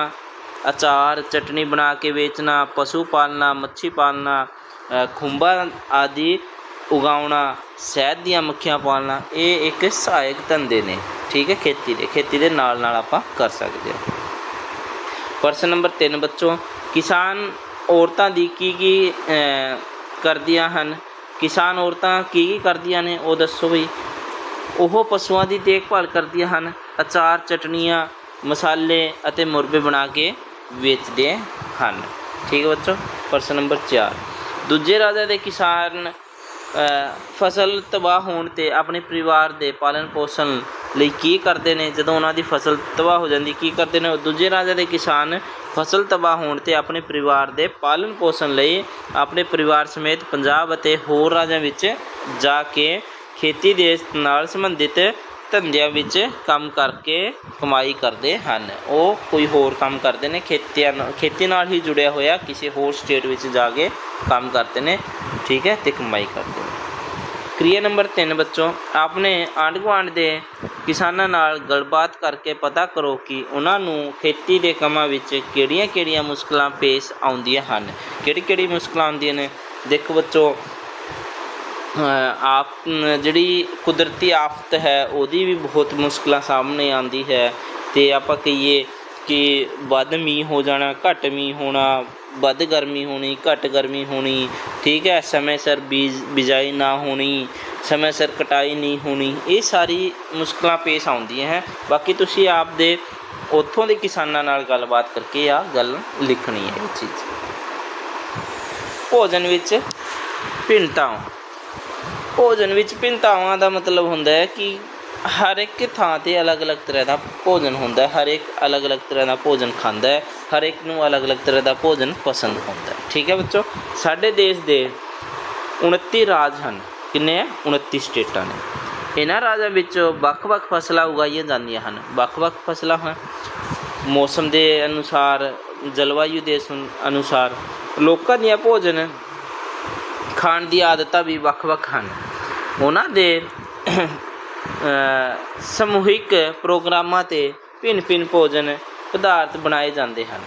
ਅਚਾਰ ਚਟਣੀ ਬਣਾ ਕੇ ਵੇਚਣਾ ਪਸ਼ੂ ਪਾਲਣਾ ਮੱਛੀ ਪਾਲਣਾ ਅ, ਖੁੰਭਾਂ ਆਦਿ ਉਗਾਉਣਾ ਸ਼ਹਿਦ ਦੀਆਂ ਮੱਖੀਆਂ ਪਾਲਣਾ ਇਹ ਇੱਕ ਸਹਾਇਕ ਧੰਦੇ ਨੇ। ਠੀਕ ਹੈ ਖੇਤੀ ਦੇ ਖੇਤੀ ਦੇ ਨਾਲ ਨਾਲ ਆਪਾਂ ਕਰ ਸਕਦੇ ਹਾਂ। ਪ੍ਰਸ਼ਨ ਨੰਬਰ 3 ਬੱਚੋ ਕਿਸਾਨ ਔਰਤਾਂ ਦੀ ਕੀ ਕੀ ਕਰਦੀਆਂ ਹਨ? ਕਿਸਾਨ ਔਰਤਾਂ ਕੀ ਕੀ ਕਰਦੀਆਂ ਨੇ? ਉਹ ਦੱਸੋ ਵੀ ਉਹ ਪਸ਼ੂਆਂ ਦੀ ਦੇਖਭਾਲ ਕਰਦੀਆਂ ਹਨ। ਅਚਾਰ ਚਟਨੀਆਂ ਮਸਾਲੇ ਅਤੇ ਮੁਰਬੇ ਬਣਾ ਕੇ ਵੇਚਦੇ ਹਨ। ਠੀਕ ਹੈ ਬੱਚੋ, ਪ੍ਰਸ਼ਨ ਨੰਬਰ 4 ਦੂਜੇ ਰਾਜਾ ਦੇ ਕਿਸਾਨ ਫਸਲ ਤਬਾਹ ਹੋਣ ਤੇ ਆਪਣੇ ਪਰਿਵਾਰ ਦੇ ਪਾਲਣ ਪੋਸ਼ਣ ਲਈ ਕੀ ਕਰਦੇ ਨੇ? ਜਦੋਂ ਉਹਨਾਂ ਦੀ ਫਸਲ ਤਬਾਹ ਹੋ ਜਾਂਦੀ, ਕੀ ਕਰਦੇ ਨੇ? ਉਹ ਦੂਜੇ ਰਾਜਾ ਦੇ ਕਿਸਾਨ, ਫਸਲ ਤਬਾਹ ਹੋਣ ਤੇ ਆਪਣੇ ਪਰਿਵਾਰ ਦੇ ਪਾਲਣ ਪੋਸ਼ਣ ਲਈ ਆਪਣੇ ਪਰਿਵਾਰ ਸਮੇਤ ਪੰਜਾਬ ਅਤੇ ਹੋਰ ਰਾਜਾਂ ਵਿੱਚ ਜਾ ਕੇ ਖੇਤੀ ਦੇ ਨਾਲ ਸੰਬੰਧਿਤ ਧੰਦਿਆਂ ਵਿੱਚ ਕੰਮ ਕਰਕੇ ਕਮਾਈ ਕਰਦੇ ਹਨ। ਉਹ ਕੋਈ ਹੋਰ ਕੰਮ ਕਰਦੇ ਨੇ, ਖੇਤੀਆਂ ਨਾਲ ਖੇਤੀ ਨਾਲ ਹੀ ਜੁੜਿਆ ਹੋਇਆ, ਕਿਸੇ ਹੋਰ ਸਟੇਟ ਵਿੱਚ ਜਾ ਕੇ ਕੰਮ ਕਰਦੇ ਨੇ, ਠੀਕ ਹੈ, ਤੇ ਕਮਾਈ ਕਰਦੇ ਨੇ। ਕ੍ਰਿਆ ਨੰਬਰ 3 ਬੱਚੋ, ਆਪਣੇ ਆਂਢ ਗੁਆਂਢ ਦੇ ਕਿਸਾਨਾਂ ਨਾਲ ਗੱਲਬਾਤ ਕਰਕੇ ਪਤਾ ਕਰੋ ਕਿ ਉਹਨਾਂ ਨੂੰ ਖੇਤੀ ਦੇ ਕੰਮਾਂ ਵਿੱਚ ਕਿਹੜੀਆਂ-ਕਿਹੜੀਆਂ ਮੁਸ਼ਕਲਾਂ ਪੇਸ਼ ਆਉਂਦੀਆਂ ਹਨ। ਕਿਹੜੀ-ਕਿਹੜੀ ਮੁਸ਼ਕਲਾਂ ਆਉਂਦੀਆਂ ਨੇ? ਦੇਖੋ ਬੱਚੋ ਆਪ ਜਿਹੜੀ ਕੁਦਰਤੀ ਆਫਤ ਹੈ, ਉਹਦੀ ਵੀ ਬਹੁਤ ਮੁਸ਼ਕਲਾਂ ਸਾਹਮਣੇ ਆਉਂਦੀ ਹੈ। ਅਤੇ ਆਪਾਂ ਕਹੀਏ ਕਿ ਵੱਧ ਮੀਂਹ ਹੋ ਜਾਣਾ, ਘੱਟ ਮੀਂਹ ਹੋਣਾ, ਵੱਧ ਗਰਮੀ ਹੋਣੀ, ਘੱਟ ਗਰਮੀ ਹੋਣੀ, ਠੀਕ ਹੈ, ਸਮੇਂ ਸਿਰ ਬੀਜ, ਬਿਜਾਈ ਨਾ ਹੋਣੀ, ਸਮੇਂ ਸਿਰ ਕਟਾਈ ਨਹੀਂ ਹੋਣੀ, ਇਹ ਸਾਰੀ ਮੁਸ਼ਕਲਾਂ ਪੇਸ਼ ਆਉਂਦੀਆਂ ਹੈ। ਬਾਕੀ ਤੁਸੀਂ ਆਪ ਦੇ ਉੱਥੋਂ ਦੇ ਕਿਸਾਨਾਂ ਨਾਲ ਗੱਲਬਾਤ ਕਰਕੇ ਆ ਗੱਲ ਲਿਖਣੀ ਹੈ ਇਹ ਚੀਜ਼। ਭੋਜਨ ਵਿੱਚ ਭਿੰਨਤਾਵਾਂ ਭੋਜਨ ਵਿੱਚ ਭਿੰਨਤਾਵਾਂ ਦਾ ਮਤਲਬ ਹੁੰਦਾ ਹੈ ਕਿ ਹਰ ਇੱਕ ਥਾਂ ਤੇ ਅਲੱਗ-ਅਲੱਗ ਤਰ੍ਹਾਂ ਦਾ ਭੋਜਨ ਹੁੰਦਾ ਹੈ, ਹਰ ਇੱਕ ਅਲੱਗ-ਅਲੱਗ ਤਰ੍ਹਾਂ ਦਾ ਭੋਜਨ ਖਾਂਦਾ ਹੈ, ਹਰ ਇੱਕ ਨੂੰ ਅਲੱਗ-ਅਲੱਗ ਤਰ੍ਹਾਂ ਦਾ ਭੋਜਨ ਪਸੰਦ ਹੁੰਦਾ ਹੈ। ਠੀਕ ਹੈ ਬੱਚੋ? ਸਾਡੇ ਦੇਸ਼ ਦੇ 29 ਰਾਜ ਹਨ। ਕਿੰਨੇ ਆ 29 ਸਟੇਟਾਂ ਨੇ। ਇਹਨਾਂ ਰਾਜਾਂ ਵਿੱਚ ਵੱਖ-ਵੱਖ ਫਸਲਾਂ ਉਗਾਈਆਂ ਜਾਂਦੀਆਂ ਹਨ। ਵੱਖ-ਵੱਖ ਫਸਲਾਂ ਹਨ। ਮੌਸਮ ਦੇ ਅਨੁਸਾਰ, ਜਲਵਾਯੂ ਦੇ ਸੁਨ- ਅਨੁਸਾਰ ਲੋਕਾਂ ਦੀਆਂ ਭੋਜਨ ਖਾਣ ਦੀ ਆਦਤਾਂ ਵੀ ਵੱਖ-ਵੱਖ ਹਨ। ਉਹਨਾਂ ਦੇ ਸਮੂਹਿਕ ਪ੍ਰੋਗਰਾਮਾਂ ਤੇ ਭਿੰਨ-ਭਿੰਨ ਭੋਜਨ ਪਦਾਰਥ ਬਣਾਏ ਜਾਂਦੇ ਹਨ।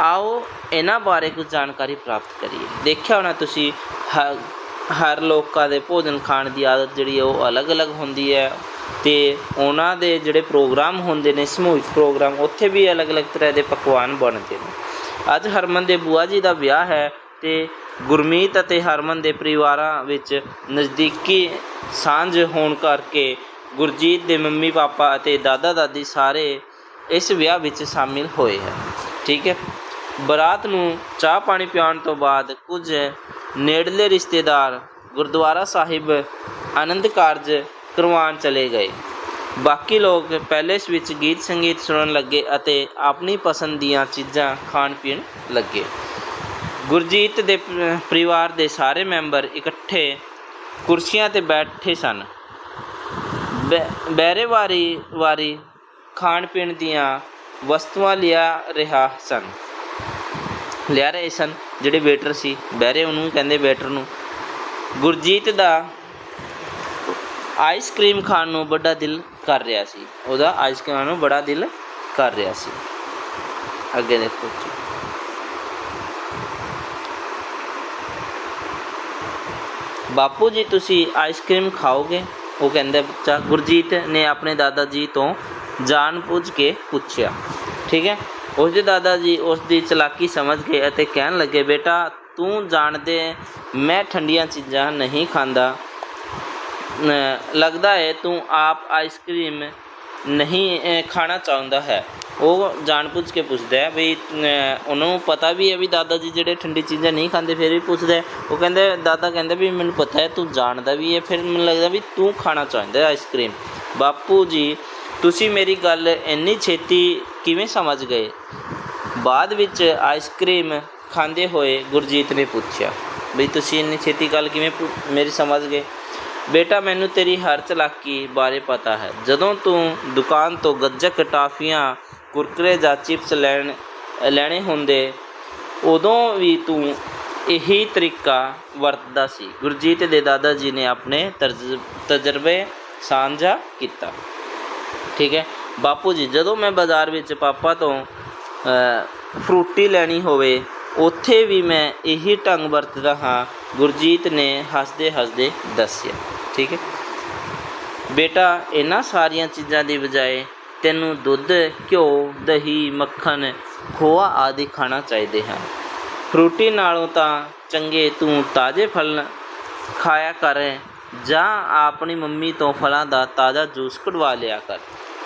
ਆਓ ਇਹਨਾਂ ਬਾਰੇ ਕੁਝ ਜਾਣਕਾਰੀ ਪ੍ਰਾਪਤ ਕਰੀਏ। ਦੇਖਿਆ ਹੋਣਾ ਤੁਸੀਂ, ਹ- ਹਰ ਲੋਕਾਂ ਦੇ ਭੋਜਨ ਖਾਣ ਦੀ ਆਦਤ ਜਿਹੜੀ ਹੈ ਉਹ ਅਲੱਗ-ਅਲੱਗ ਹੁੰਦੀ ਹੈ ਤੇ ਉਹਨਾਂ ਦੇ ਜਿਹੜੇ ਪ੍ਰੋਗਰਾਮ ਹੁੰਦੇ ਨੇ, ਸਮੂਹਿਕ ਪ੍ਰੋਗਰਾਮ, ਉੱਥੇ ਵੀ ਅਲੱਗ-ਅਲੱਗ ਤਰ੍ਹਾਂ ਦੇ ਪਕਵਾਨ ਬਣਦੇ ਨੇ। ਅੱਜ ਹਰਮਨ ਦੇ ਬੂਆ ਜੀ ਦਾ ਵਿਆਹ ਹੈ ਤੇ ਗੁਰਮੀਤ ਅਤੇ ਹਰਮਨ ਦੇ ਪਰਿਵਾਰਾਂ ਵਿੱਚ ਨਜ਼ਦੀਕੀ ਸਾਂਝ ਹੋਣ ਕਰਕੇ ਗੁਰਜੀਤ ਦੇ ਮੰਮੀ ਪਾਪਾ ਅਤੇ ਦਾਦਾ ਦਾਦੀ ਸਾਰੇ ਇਸ ਵਿਆਹ ਵਿੱਚ ਸ਼ਾਮਿਲ ਹੋਏ ਹੈ। ਠੀਕ ਹੈ। ਬਰਾਤ ਨੂੰ ਚਾਹ ਪਾਣੀ ਪਿਆਉਣ ਤੋਂ ਬਾਅਦ ਕੁਝ ਨੇੜਲੇ ਰਿਸ਼ਤੇਦਾਰ ਗੁਰਦੁਆਰਾ ਸਾਹਿਬ ਆਨੰਦ ਕਾਰਜ ਕਰਵਾਉਣ ਚਲੇ ਗਏ। ਬਾਕੀ ਲੋਕ ਪੈਲੇਸ ਵਿੱਚ ਗੀਤ ਸੰਗੀਤ ਸੁਣਨ ਲੱਗੇ ਅਤੇ ਆਪਣੀ ਪਸੰਦ ਦੀਆਂ ਚੀਜ਼ਾਂ ਖਾਣ ਪੀਣ ਲੱਗੇ। ਗੁਰਜੀਤ ਦੇ ਪਰਿਵਾਰ ਦੇ ਸਾਰੇ ਮੈਂਬਰ ਇਕੱਠੇ ਕੁਰਸੀਆਂ ਤੇ ਬੈਠੇ ਸਨ। ਬੈ- ਬਹਿਰੇ ਵਾਰੀ ਵਾਰੀ ਖਾਣ ਪੀਣ ਦੀਆਂ ਵਸਤੂਆਂ ਲਿਆ ਰਿਹਾ ਸਨ। ਲਿਆ ਰਹੇ ਸਨ ਜਿਹੜੇ ਵੇਟਰ ਸੀ। ਬਹਿਰੇ ਉਹਨੂੰ ਕਹਿੰਦੇ ਵੇਟਰ ਨੂੰ, ਗੁਰਜੀਤ ਦਾ ਆਈਸਕ੍ਰੀਮ ਖਾਣ ਨੂੰ ਬੜਾ ਦਿਲ ਕਰ ਰਿਹਾ ਸੀ। ਉਹਦਾ ਆਈਸਕ੍ਰੀਮ ਖਾਣ ਨੂੰ ਬੜਾ ਦਿਲ ਕਰ ਰਿਹਾ ਸੀ। ਅੱਗੇ ਦੇਖੋ। ਬਾਪੂ ਜੀ, ਤੁਸੀਂ ਆਈਸਕ੍ਰੀਮ ਖਾਓਗੇ? ਉਹ ਕਹਿੰਦਾ ਬੱਚਾ ਗੁਰਜੀਤ ਨੇ ਆਪਣੇ ਦਾਦਾ ਜੀ ਤੋਂ ਜਾਣ ਪੁੱਛ ਕੇ ਪੁੱਛਿਆ। ਠੀਕ ਹੈ? ਉਸ ਦੇ ਦਾਦਾ ਜੀ ਉਸ ਦੀ ਚਲਾਕੀ ਸਮਝ ਗਏ ਅਤੇ ਕਹਿਣ ਲੱਗੇ, ਬੇਟਾ, ਤੂੰ ਜਾਣਦੇ, ਮੈਂ ਠੰਡੀਆਂ ਚੀਜ਼ਾਂ ਨਹੀਂ ਖਾਂਦਾ। ਲੱਗਦਾ ਹੈ ਤੂੰ ਆਪ ਆਈਸਕ੍ਰੀਮ ਨਹੀਂ ਖਾਣਾ ਚਾਹੁੰਦਾ ਹੈ। ਉਹ ਜਾਣਬੁੱਝ ਕੇ ਪੁੱਛਦਾ ਹੈ ਵੀ ਅ, ਉਹਨਾਂ ਨੂੰ ਪਤਾ ਵੀ ਹੈ ਵੀ ਦਾਦਾ ਜੀ ਜਿਹੜੇ ਠੰਡੀ ਚੀਜ਼ਾਂ ਨਹੀਂ ਖਾਂਦੇ ਫਿਰ ਵੀ ਪੁੱਛਦਾ ਉਹ ਕਹਿੰਦੇ ਦਾਦਾ ਕਹਿੰਦੇ ਵੀ ਮੈਨੂੰ ਪਤਾ ਹੈ ਤੂੰ ਜਾਣਦਾ ਵੀ ਹੈ ਫਿਰ ਮੈਨੂੰ ਲੱਗਦਾ ਵੀ ਤੂੰ ਖਾਣਾ ਚਾਹੁੰਦਾ ਹੈ ਆਈਸਕ੍ਰੀਮ ਬਾਪੂ ਜੀ ਤੁਸੀਂ ਮੇਰੀ ਗੱਲ ਇੰਨੀ ਛੇਤੀ ਕਿਵੇਂ ਸਮਝ ਗਏ? ਬਾਅਦ ਵਿੱਚ ਆਈਸਕ੍ਰੀਮ ਖਾਂਦੇ ਹੋਏ ਗੁਰਜੀਤ ਨੇ ਪੁੱਛਿਆ ਵੀ ਤੁਸੀਂ ਇੰਨੀ ਛੇਤੀ ਗੱਲ ਕਿਵੇਂ ਪੁ- ਮੇਰੀ ਸਮਝ ਗਏ? ਬੇਟਾ ਮੈਨੂੰ ਤੇਰੀ ਹਰ ਚਲਾਕੀ ਬਾਰੇ ਪਤਾ ਹੈ। ਜਦੋਂ ਤੂੰ ਦੁਕਾਨ ਤੋਂ ਗੱਜਕ ਟਾਫੀਆਂ ਕੁਰਕਰੇ ਜਾਂ ਚਿਪਸ ਲੈਣ, ਲੈਣੇ ਹੁੰਦੇ, ਉਦੋਂ ਵੀ ਤੂੰ ਇਹੀ ਤਰੀਕਾ ਵਰਤਦਾ ਸੀ। ਗੁਰਜੀਤ ਦੇ ਦਾਦਾ ਜੀ ਨੇ ਆਪਣੇ ਤਰਜ- ਤਜਰਬੇ ਸਾਂਝਾ ਕੀਤਾ। ਠੀਕ ਹੈ? ਬਾਪੂ ਜੀ, ਜਦੋਂ ਮੈਂ ਬਾਜ਼ਾਰ ਵਿੱਚ ਪਾਪਾ ਤੋਂ ਫਰੂਟੀ ਲੈਣੀ ਹੋਵੇ, ਉੱਥੇ ਵੀ ਮੈਂ ਇਹੀ ਢੰਗ ਵਰਤਦਾ ਹਾਂ, ਗੁਰਜੀਤ ਨੇ ਹੱਸਦੇ ਹੱਸਦੇ ਦੱਸਿਆ। ਠੀਕ ਹੈ? ਬੇਟਾ, ਇਹਨਾਂ ਸਾਰੀਆਂ ਚੀਜ਼ਾਂ ਦੀ ਬਜਾਏ ਤੈਨੂੰ ਦੁੱਧ, ਘਿਓ, ਦਹੀਂ, ਮੱਖਣ, ਖੋਆ ਆਦਿ ਖਾਣਾ ਚਾਹੀਦੇ ਹਨ। ਫਰੂਟੀ ਨਾਲੋਂ ਤਾਂ ਚੰਗੇ ਤੂੰ ਤਾਜ਼ੇ ਫਲ ਖਾਇਆ ਕਰ, ਜਾਂ ਆਪਣੀ ਮੰਮੀ ਤੋਂ ਫਲਾਂ ਦਾ ਤਾਜ਼ਾ ਜੂਸ ਕਢਵਾ ਲਿਆ ਕਰ।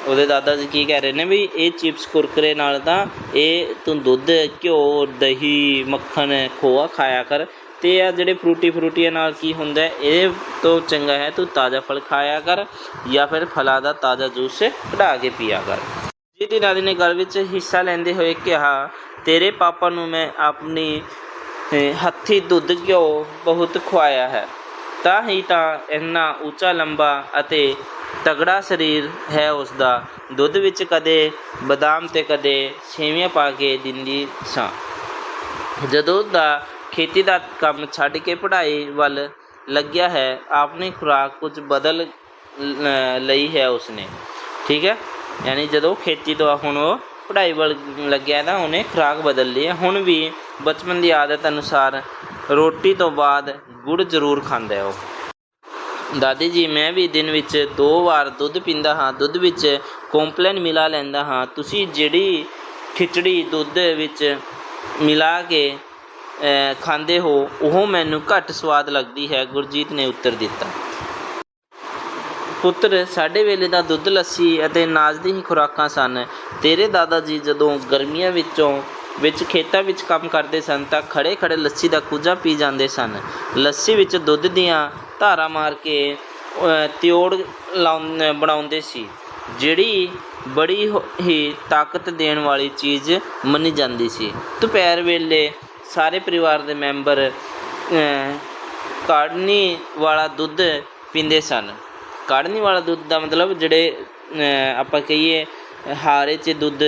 ਉਹਦੇ ਦਾਦਾ ਜੀ ਕੀ ਕਹਿ ਰਹੇ ਨੇ ਵੀ ਇਹ ਚਿਪਸ ਕੁਰਕਰੇ ਨਾਲ ਤਾਂ ਇਹ ਤੂੰ ਦੁੱਧ, ਘਿਓ, ਦਹੀਂ, ਮੱਖਣ, ਖੋਆ ਖਾਇਆ ਕਰ। ਤੇ ਆ ਜਿਹੜੇ ਫਰੂਟੀ ਫਰੂਟੀਆਂ ਨਾਲ ਕੀ ਹੁੰਦਾ ਇਹ ਤੋਂ ਚੰਗਾ ਹੈ ਤੂੰ ਤਾਜ਼ਾ ਫਲ ਖਾਇਆ ਕਰ ਜਾਂ ਫਿਰ ਫਲਾਂ ਦਾ ਤਾਜ਼ਾ ਜੂਸ ਕਢਾ ਕੇ ਪੀਆ ਕਰ। ਜੀ ਦੀ ਦਾਦੀ ਨੇ ਗੱਲ ਵਿੱਚ ਹਿੱਸਾ ਲੈਂਦੇ ਹੋਏ ਕਿਹਾ ਤੇਰੇ ਪਾਪਾ ਨੂੰ ਮੈਂ ਆਪਣੀ ਅਹ, ਹੱਥੀ ਦੁੱਧ ਘਿਓ ਬਹੁਤ ਖਵਾਇਆ ਹੈ। ਤਾਂ ਹੀ ਤਾਂ ਇੰਨਾ ਉੱਚਾ ਲੰਬਾ ਅਤੇ ਤਗੜਾ ਸਰੀਰ ਹੈ ਉਸ ਦਾ ਦੁੱਧ ਵਿੱਚ ਕਦੇ ਬਦਾਮ ਤੇ ਕਦੇ ਛੇਵੀਆਂ ਪਾ ਕੇ ਦਿੰਦੀ ਸਾਂ। ਜਦੋਂ ਦਾ ਖੇਤੀ ਦਾ ਕੰਮ ਛੱਡ ਕੇ ਪੜ੍ਹਾਈ ਵੱਲ ਲੱਗਿਆ ਹੈ, ਆਪਣੀ ਖੁਰਾਕ ਕੁਝ ਬਦਲ ਲਈ ਹੈ ਉਸਨੇ। ਠੀਕ ਹੈ? ਯਾਨੀ ਜਦੋਂ ਖੇਤੀ ਤੋਂ ਹੁਣ ਉਹ ਪੜ੍ਹਾਈ ਵੱਲ ਲੱਗਿਆ ਤਾਂ ਉਹਨੇ ਖੁਰਾਕ ਬਦਲ ਲਈ ਹੈ। ਹੁਣ ਵੀ ਬਚਪਨ ਦੀ ਆਦਤ ਅਨੁਸਾਰ ਰੋਟੀ ਤੋਂ ਬਾਅਦ ਗੁੜ ਜ਼ਰੂਰ ਖਾਂਦਾ ਹੈ ਉਹ। ਦਾਦੀ ਜੀ, ਮੈਂ ਵੀ ਦਿਨ ਵਿੱਚ ਦੋ ਵਾਰ ਦੁੱਧ ਪੀਂਦਾ ਹਾਂ। ਦੁੱਧ ਵਿੱਚ ਕੰਪਲੇਨ ਮਿਲਾ ਲੈਂਦਾ ਹਾਂ। ਤੁਸੀਂ ਜਿਹੜੀ ਖਿਚੜੀ ਦੁੱਧ ਵਿੱਚ ਮਿਲਾ ਕੇ ਖਾਂਦੇ ਹੋ, ਉਹ ਮੈਨੂੰ ਘੱਟ ਸਵਾਦ ਲੱਗਦੀ ਹੈ। ਗੁਰਜੀਤ ਨੇ ਉੱਤਰ ਦਿੱਤਾ। ਪੁੱਤਰ, ਸਾਡੇ ਵੇਲੇ ਦਾ ਦੁੱਧ ਲੱਸੀ ਅਤੇ ਨਾਜ਼ ਦੀ ਹੀ ਖੁਰਾਕਾਂ ਸਨ। ਤੇਰੇ ਦਾਦਾ ਜੀ ਜਦੋਂ ਗਰਮੀਆਂ ਵਿੱਚੋਂ, ਵਿੱਚ ਖੇਤਾਂ ਵਿੱਚ ਕੰਮ ਕਰਦੇ ਸਨ ਤਾਂ ਖੜੇ ਖੜੇ ਲੱਸੀ ਦਾ ਕੁਝਾ ਪੀ ਜਾਂਦੇ ਸਨ। ਲੱਸੀ ਵਿੱਚ ਦੁੱਧ ਦੀਆਂ ਧਾਰਾਂ ਮਾਰ ਕੇ ਤਿਉੜ ਲਾਉਂ, ਬਣਾਉਂਦੇ ਸੀ, ਜਿਹੜੀ ਬੜੀ ਹੀ ਤਾਕਤ ਦੇਣ ਵਾਲੀ ਚੀਜ਼ ਮੰਨੀ ਜਾਂਦੀ ਸੀ। ਦੁਪਹਿਰ ਵੇਲੇ ਸਾਰੇ ਪਰਿਵਾਰ ਦੇ ਮੈਂਬਰ ਕਾੜਨੀ ਵਾਲਾ ਦੁੱਧ ਪੀਂਦੇ ਸਨ। ਕਾੜਨੀ ਵਾਲਾ ਦੁੱਧ ਦਾ ਮਤਲਬ ਜਿਹੜੇ ਆਪਾਂ ਕਹੀਏ, ਹਾਰੇ 'ਚ ਦੁੱਧ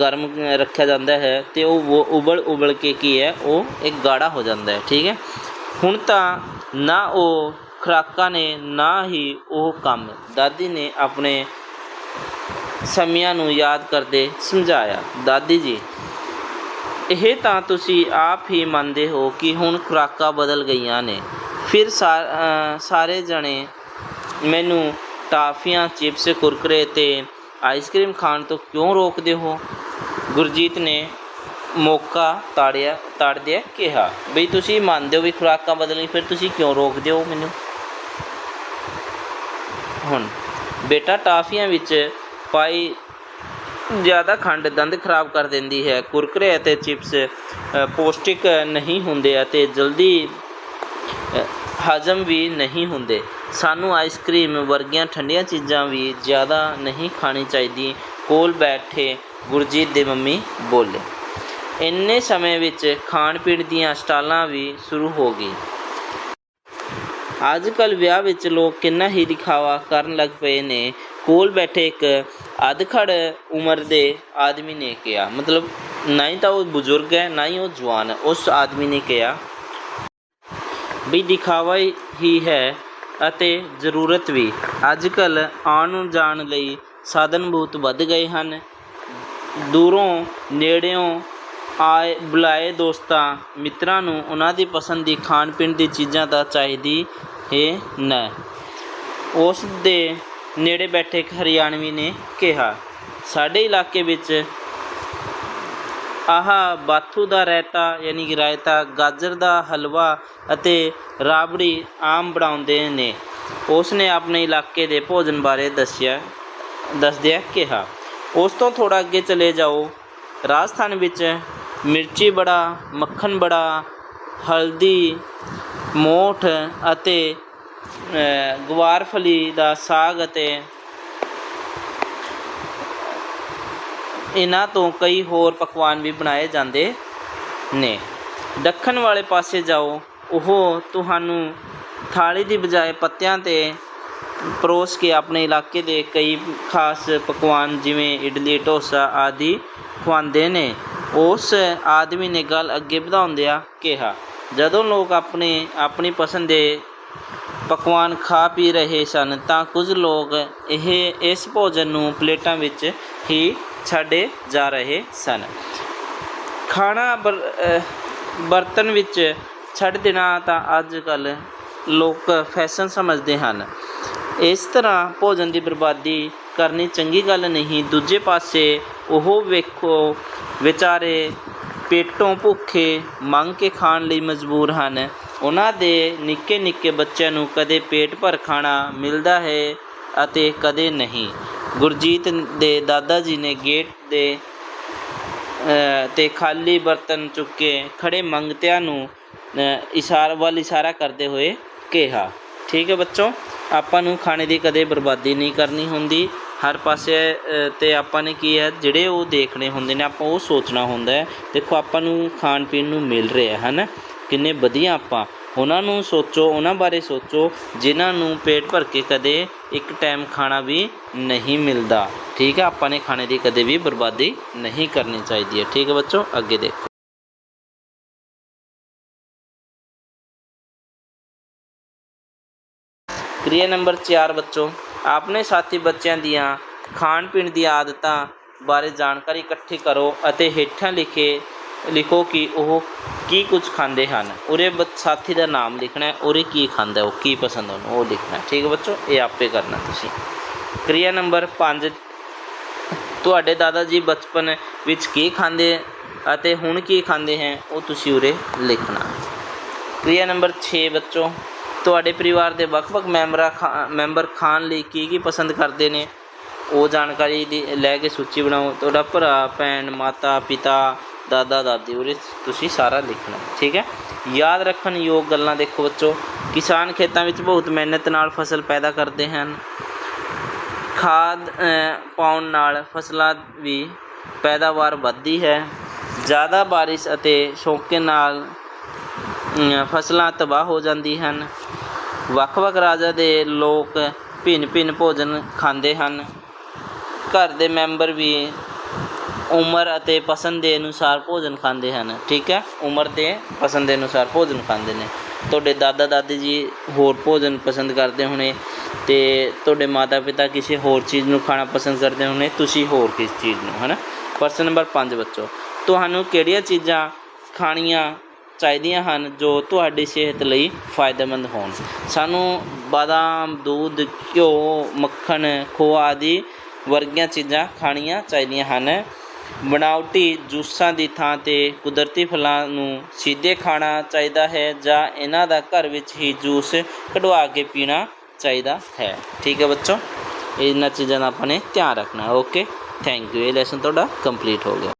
ਗਰਮ ਰੱਖਿਆ ਜਾਂਦਾ ਹੈ ਤੇ ਉਹ ਉਬਲ ਉਬਲ ਕੇ ਕੀ ਹੈ, ਉਹ ਇੱਕ ਗਾੜਾ ਹੋ ਜਾਂਦਾ ਹੈ, ਠੀਕ ਹੈ? ਹੁਣ ਤਾਂ ਨਾ ਉਹ ਖੁਰਾਕਾਂ ਨੇ, ਨਾ ਹੀ ਉਹ ਕੰਮ। ਦਾਦੀ ਨੇ ਆਪਣੇ ਸਮਿਆਂ ਨੂੰ ਯਾਦ ਕਰਦੇ ਸਮਝਾਇਆ। ਦਾਦੀ ਜੀ ਇਹ ਤਾਂ ਤੁਸੀਂ ਆਪ ਹੀ ਮੰਨਦੇ ਹੋ ਕਿ ਹੁਣ ਖੁਰਾਕਾਂ ਬਦਲ ਗਈਆਂ ਨੇ। ਫਿਰ ਸਾ- ਸਾਰੇ ਜਣੇ ਮੈਨੂੰ ਟਾਫੀਆਂ, ਚਿਪਸ, ਕੁਰਕਰੇ ਤੇ ਆਈਸਕ੍ਰੀਮ ਖਾਣ ਤੋਂ ਕਿਉਂ ਰੋਕਦੇ ਹੋ? ਗੁਰਜੀਤ ਨੇ ਮੌਕਾ ਤਾੜਿਆ, ਤਾੜਦਿਆ ਕਿਹਾ, ਬਈ ਤੁਸੀਂ ਮੰਨਦੇ ਹੋ ਵੀ ਖੁਰਾਕਾਂ ਬਦਲਣੀ ਫਿਰ ਤੁਸੀਂ ਕਿਉਂ ਰੋਕਦੇ ਹੋ ਮੈਨੂੰ? ਹੁਣ ਬੇਟਾ ਟਾਫੀਆਂ ਵਿੱਚ ਪਾਈ ਜ਼ਿਆਦਾ ਖੰਡ ਦੰਦ ਖਰਾਬ ਕਰ ਦਿੰਦੀ ਹੈ। ਕੁਰਕਰੇ ਅਤੇ ਚਿਪਸ ਪੌਸ਼ਟਿਕ ਨਹੀਂ ਹੁੰਦੇ ਅਤੇ ਜਲਦੀ ਹਜ਼ਮ ਵੀ ਨਹੀਂ ਹੁੰਦੇ। ਸਾਨੂੰ ਆਈਸਕ੍ਰੀਮ ਵਰਗੀਆਂ ਠੰਡੀਆਂ ਚੀਜ਼ਾਂ ਵੀ ਜ਼ਿਆਦਾ ਨਹੀਂ ਖਾਣੀ ਚਾਹੀਦੀ। ਕੋਲ ਬੈਠੇ ਗੁਰਜੀਤ ਦੇ ਮੰਮੀ ਬੋਲੇ। ਇੰਨੇ ਸਮੇਂ ਵਿੱਚ ਖਾਣ ਪੀਣ ਦੀਆਂ ਸਟਾਲਾਂ ਵੀ ਸ਼ੁਰੂ ਹੋ ਗਈ। ਅੱਜ ਕੱਲ ਵਿਆਹ ਵਿੱਚ ਲੋਕ ਕਿੰਨਾ ਹੀ ਦਿਖਾਵਾ ਕਰਨ ਲੱਗ ਪਏ ਨੇ। ਕੋਲ ਬੈਠੇ ਇੱਕ ਅਧਖੜ ਉਮਰ ਦੇ ਆਦਮੀ ਨੇ ਕਿਹਾ। ਮਤਲਬ, ਨਾ ਹੀ ਤਾਂ ਉਹ ਬਜ਼ੁਰਗ ਹੈ, ਨਾ ਹੀ ਉਹ ਜਵਾਨ ਹੈ, ਉਸ ਆਦਮੀ ਨੇ ਕਿਹਾ ਵੀ ਦਿਖਾਵਾ ਹੀ ਹੈ ਅਤੇ ਜ਼ਰੂਰਤ ਵੀ। ਅੱਜ ਕੱਲ ਆਉਣ ਜਾਣ ਲਈ ਸਾਧਨ ਬਹੁਤ ਵੱਧ ਗਏ ਹਨ। ਦੂਰੋਂ, ਨੇੜਿਓਂ ਆਏ, ਬੁਲਾਏ ਦੋਸਤਾਂ, ਮਿੱਤਰਾਂ ਨੂੰ ਉਹਨਾਂ ਦੀ ਪਸੰਦ ਦੀ ਖਾਣ ਪੀਣ ਦੀ ਚੀਜ਼ਾਂ ਤਾਂ ਚਾਹੀਦੀ ਹੈ ਨਾ। ਉਸ ਦੇ ਨੇੜੇ ਬੈਠੇ ਇੱਕ ਹਰਿਆਣਵੀ ਨੇ ਕਿਹਾ, ਸਾਡੇ ਇਲਾਕੇ ਵਿੱਚ ਆਹ ਬਾਥੂ ਦਾ ਰਾਇਤਾ, ਯਾਨੀ ਕਿ ਰਾਇਤਾ ਗਾਜਰ ਦਾ ਹਲਵਾ ਅਤੇ ਰਾਬੜੀ ਆਮ ਬਣਾਉਂਦੇ ਨੇ। ਉਸ ਨੇ ਆਪਣੇ ਇਲਾਕੇ ਦੇ ਭੋਜਨ ਬਾਰੇ ਦੱਸਿਆ, ਦੱਸਦਿਆਂ ਕਿਹਾ, ਉਸ ਤੋਂ ਥੋੜਾ ਅੱਗੇ ਚਲੇ ਜਾਓ। ਰਾਜਸਥਾਨ ਵਿੱਚ ਮਿਰਚੀ ਬੜਾ, ਮੱਖਣ ਬੜਾ, ਹਲਦੀ, ਮੋਠ ਅਤੇ ਗਵਾਰਫਲੀ ਦਾ ਸਾਗ ਅਤੇ ਇਹਨਾਂ ਤੋਂ ਕਈ ਹੋਰ ਪਕਵਾਨ ਵੀ ਬਣਾਏ ਜਾਂਦੇ ਨੇ। ਦੱਖਣ ਵਾਲੇ ਪਾਸੇ ਜਾਓ, ਉਹ ਤੁਹਾਨੂੰ ਥਾਲੀ ਦੀ ਬਜਾਏ ਪੱਤਿਆਂ ਤੇ ਪਰੋਸ ਕੇ ਆਪਣੇ ਇਲਾਕੇ ਦੇ ਕਈ ਖਾਸ ਪਕਵਾਨ ਜਿਵੇਂ ਇਡਲੀ, ਢੋਸਾ ਆਦਿ ਖਵਾਉਂਦੇ ਨੇ। ਉਸ ਆਦਮੀ ਨੇ ਗੱਲ ਅੱਗੇ ਵਧਾਉਂਦਿਆਂ ਕਿਹਾ, ਜਦੋਂ ਲੋਕ ਆਪਣੇ, ਆਪਣੀ ਪਸੰਦ ਦੇ ਪਕਵਾਨ ਖਾ ਪੀ ਰਹੇ ਸਨ ਤਾਂ ਕੁਝ ਲੋਕ ਇਹ, ਇਸ ਭੋਜਨ ਨੂੰ ਪਲੇਟਾਂ ਵਿੱਚ ਹੀ ਛੱਡੇ ਜਾ ਰਹੇ ਸਨ। ਖਾਣਾ ਬਰ- ਬਰਤਨ ਵਿੱਚ ਛੱਡ ਦੇਣਾ ਤਾਂ ਅੱਜ ਕੱਲ ਲੋਕ ਫੈਸ਼ਨ ਸਮਝਦੇ ਹਨ। ਇਸ ਤਰ੍ਹਾਂ ਭੋਜਨ ਦੀ ਬਰਬਾਦੀ ਕਰਨੀ ਚੰਗੀ ਗੱਲ ਨਹੀਂ। ਦੂਜੇ ਪਾਸੇ ਉਹ ਵੇਖੋ, ਵਿਚਾਰੇ ਪੇਟੋਂ ਭੁੱਖੇ ਮੰਗ ਕੇ ਖਾਣ ਲਈ ਮਜਬੂਰ ਹਨ। ਉਹਨਾਂ ਦੇ ਨਿੱਕੇ ਨਿੱਕੇ ਬੱਚਿਆਂ ਨੂੰ ਕਦੇ ਪੇਟ ਭਰ ਖਾਣਾ ਮਿਲਦਾ ਹੈ ਅਤੇ ਕਦੇ ਨਹੀਂ। ਗੁਰਜੀਤ ਦੇ ਦਾਦਾ ਜੀ ਨੇ ਗੇਟ ਦੇ ਅ, ਤੇ ਖਾਲੀ ਬਰਤਨ ਚੁੱਕ ਕੇ ਖੜੇ ਮੰਗਤਿਆਂ ਨੂੰ ਅ, ਇਸ਼ਾਰਾ ਵੱਲ ਇਸ਼ਾਰਾ ਕਰਦੇ ਹੋਏ ਕਿਹਾ ਠੀਕ ਹੈ ਬੱਚੋ ਆਪਾਂ ਨੂੰ ਖਾਣੇ ਦੀ ਕਦੇ ਬਰਬਾਦੀ ਨਹੀਂ ਕਰਨੀ ਹੁੰਦੀ। ਹਰ ਪਾਸੇ ਅ, ਤੇ ਆਪਾਂ ਨੇ ਕੀ ਹੈ ਜਿਹੜੇ ਉਹ ਦੇਖਣੇ ਹੁੰਦੇ ਨੇ ਆਪਾਂ ਉਹ ਸੋਚਣਾ ਹੁੰਦਾ ਹੈ। ਦੇਖੋ ਆਪਾਂ ਨੂੰ ਖਾਣ ਪੀਣ ਨੂੰ ਮਿਲ ਰਿਹਾ ਹੈ ਨਾ? ਕਿੰਨੇ ਵਧੀਆ ਆਪਾਂ ਉਹਨਾਂ ਨੂੰ ਸੋਚੋ ਉਹਨਾਂ ਬਾਰੇ ਸੋਚੋ ਜਿਨ੍ਹਾਂ ਨੂੰ ਪੇਟ ਭਰ ਕੇ ਕਦੇ ਇੱਕ ਟਾਈਮ ਖਾਣਾ ਵੀ ਨਹੀਂ ਮਿਲਦਾ ਠੀਕ ਹੈ ਆਪਾਂ ਨੇ ਖਾਣੇ ਦੀ ਕਦੇ ਵੀ ਬਰਬਾਦੀ ਨਹੀਂ ਕਰਨੀ ਚਾਹੀਦੀ ਹੈ ਠੀਕ ਹੈ ਬੱਚੋ ਅੱਗੇ ਦੇਖੋ क्रिया नंबर ਚਾਰ ਬੱਚੋ ਆਪਣੇ ਸਾਥੀ ਬੱਚਿਆਂ ਦੀਆਂ ਖਾਣ ਪੀਣ ਦੀਆਂ ਆਦਤਾਂ ਬਾਰੇ ਜਾਣਕਾਰੀ ਇਕੱਠੀ ਕਰੋ ਅਤੇ ਹੇਠਾਂ ਲਿਖੇ ਲਿਖੋ ਕਿ ਉਹ ਕੀ ਕੁਝ ਖਾਂਦੇ ਹਨ। ਉਰੇ ਸਾਥੀ ਦਾ ਨਾਮ ਲਿਖਣਾ ਹੈ, ਉਰੇ ਕੀ ਖਾਂਦਾ ਉਹ ਕੀ ਪਸੰਦ ਉਹਨੂੰ, ਉਹ ਲਿਖਣਾ ਠੀਕ ਹੈ ਬੱਚੋ, ਇਹ ਆਪੇ ਕਰਨਾ ਤੁਸੀਂ। ਕਿਰਿਆ ਨੰਬਰ 5 ਤੁਹਾਡੇ ਦਾਦਾ ਜੀ ਬਚਪਨ ਵਿੱਚ ਕੀ ਖਾਂਦੇ ਅਤੇ ਹੁਣ ਕੀ ਖਾਂਦੇ ਹੈ, ਉਹ ਤੁਸੀਂ ਉਰੇ ਲਿਖਣਾ। ਕਿਰਿਆ ਨੰਬਰ 6 ਬੱਚੋ, ਤੁਹਾਡੇ ਪਰਿਵਾਰ ਦੇ ਵੱਖ-ਵੱਖ ਮੈਂਬਰਾਂ ਮੈਂਬਰ ਖਾਣ ਲਈ ਕੀ ਕੀ ਪਸੰਦ ਕਰਦੇ ਨੇ? ਉਹ ਜਾਣਕਾਰੀ ਲੈ ਕੇ ਸੂਚੀ ਬਣਾਓ। ਤੁਹਾਡਾ ਭਰਾ, ਭੈਣ, ਮਾਤਾ, ਪਿਤਾ ਦਾਦਾ ਦਾਦੀ ਉਰੇ ਤੁਸੀਂ ਸਾਰਾ ਲਿਖਣਾ, ਠੀਕ ਹੈ? ਯਾਦ ਰੱਖਣ ਯੋਗ ਗੱਲਾਂ ਦੇਖੋ ਬੱਚੋ, ਕਿਸਾਨ ਖੇਤਾਂ ਵਿੱਚ ਬਹੁਤ ਮਿਹਨਤ ਨਾਲ ਫਸਲ ਪੈਦਾ ਕਰਦੇ ਹਨ। ਖਾਦ ਪਾਉਣ ਨਾਲ ਫਸਲਾਂ ਵੀ ਪੈਦਾਵਾਰ ਵੱਧਦੀ ਹੈ। ਜ਼ਿਆਦਾ ਬਾਰਿਸ਼ ਅਤੇ ਸ਼ੌਕੇ ਨਾਲ ਫਸਲਾਂ ਤਬਾਹ ਹੋ ਜਾਂਦੀ ਹਨ। ਵੱਖ-ਵੱਖ ਰਾਜਾਂ ਦੇ ਲੋਕ ਭਿੰਨ-ਭਿੰਨ ਭੋਜਨ ਖਾਂਦੇ ਹਨ। ਘਰ ਦੇ ਮੈਂਬਰ ਵੀ ਉਮਰ ਅਤੇ ਪਸੰਦ ਦੇ ਅਨੁਸਾਰ ਭੋਜਨ ਖਾਂਦੇ ਹਨ, ਠੀਕ ਹੈ? ਉਮਰ ਤੇ ਪਸੰਦ ਦੇ ਅਨੁਸਾਰ ਭੋਜਨ ਖਾਂਦੇ ਨੇ। ਤੁਹਾਡੇ ਦਾਦਾ ਦਾਦੀ ਜੀ ਹੋਰ ਭੋਜਨ ਪਸੰਦ ਕਰਦੇ ਹੋਣੇ ਤੇ ਤੁਹਾਡੇ ਮਾਤਾ ਪਿਤਾ ਕਿਸੇ ਹੋਰ ਚੀਜ਼ ਨੂੰ ਖਾਣਾ ਪਸੰਦ ਕਰਦੇ ਹੋਣੇ, ਤੁਸੀਂ ਹੋਰ ਕਿਸ ਚੀਜ਼ ਨੂੰ, ਹਨਾ? ਪ੍ਰਸ਼ਨ ਨੰਬਰ 5 ਬੱਚੋ, ਤੁਹਾਨੂੰ ਕਿਹੜੀਆਂ ਚੀਜ਼ਾਂ ਖਾਣੀਆਂ ਚਾਹੀਦੀਆਂ ਹਨ ਜੋ ਤੁਹਾਡੀ ਸਿਹਤ ਲਈ ਫਾਇਦੇਮੰਦ ਹੋਣ? ਸਾਨੂੰ ਬਾਦਾਮ, ਦੁੱਧ, ਘਿਓ, ਮੱਖਣ, ਖੋਆ ਆਦਿ ਵਰਗੀਆਂ ਚੀਜ਼ਾਂ ਖਾਣੀਆਂ ਚਾਹੀਦੀਆਂ ਹਨ। ਬਣਾਵਟੀ ਜੂਸਾਂ ਦੀ ਥਾਂ ਤੇ ਕੁਦਰਤੀ ਫਲਾਂ ਨੂੰ ਸਿੱਧੇ ਖਾਣਾ ਚਾਹੀਦਾ ਹੈ ਜਾਂ ਇਹਨਾਂ ਦਾ ਘਰ ਵਿੱਚ ਹੀ ਜੂਸ ਕਢਵਾ ਕੇ ਪੀਣਾ ਚਾਹੀਦਾ ਹੈ। ਠੀਕ ਹੈ ਬੱਚੋ, ਇਹਨਾਂ ਚੀਜ਼ਾਂ ਦਾ ਆਪਾਂ ਨੇ ਧਿਆਨ ਰੱਖਣਾ। ਓਕੇ ਥੈਂਕ ਯੂ ਇਹ ਲੈਸਨ ਤੁਹਾਡਾ ਕੰਪਲੀਟ ਹੋ ਗਿਆ।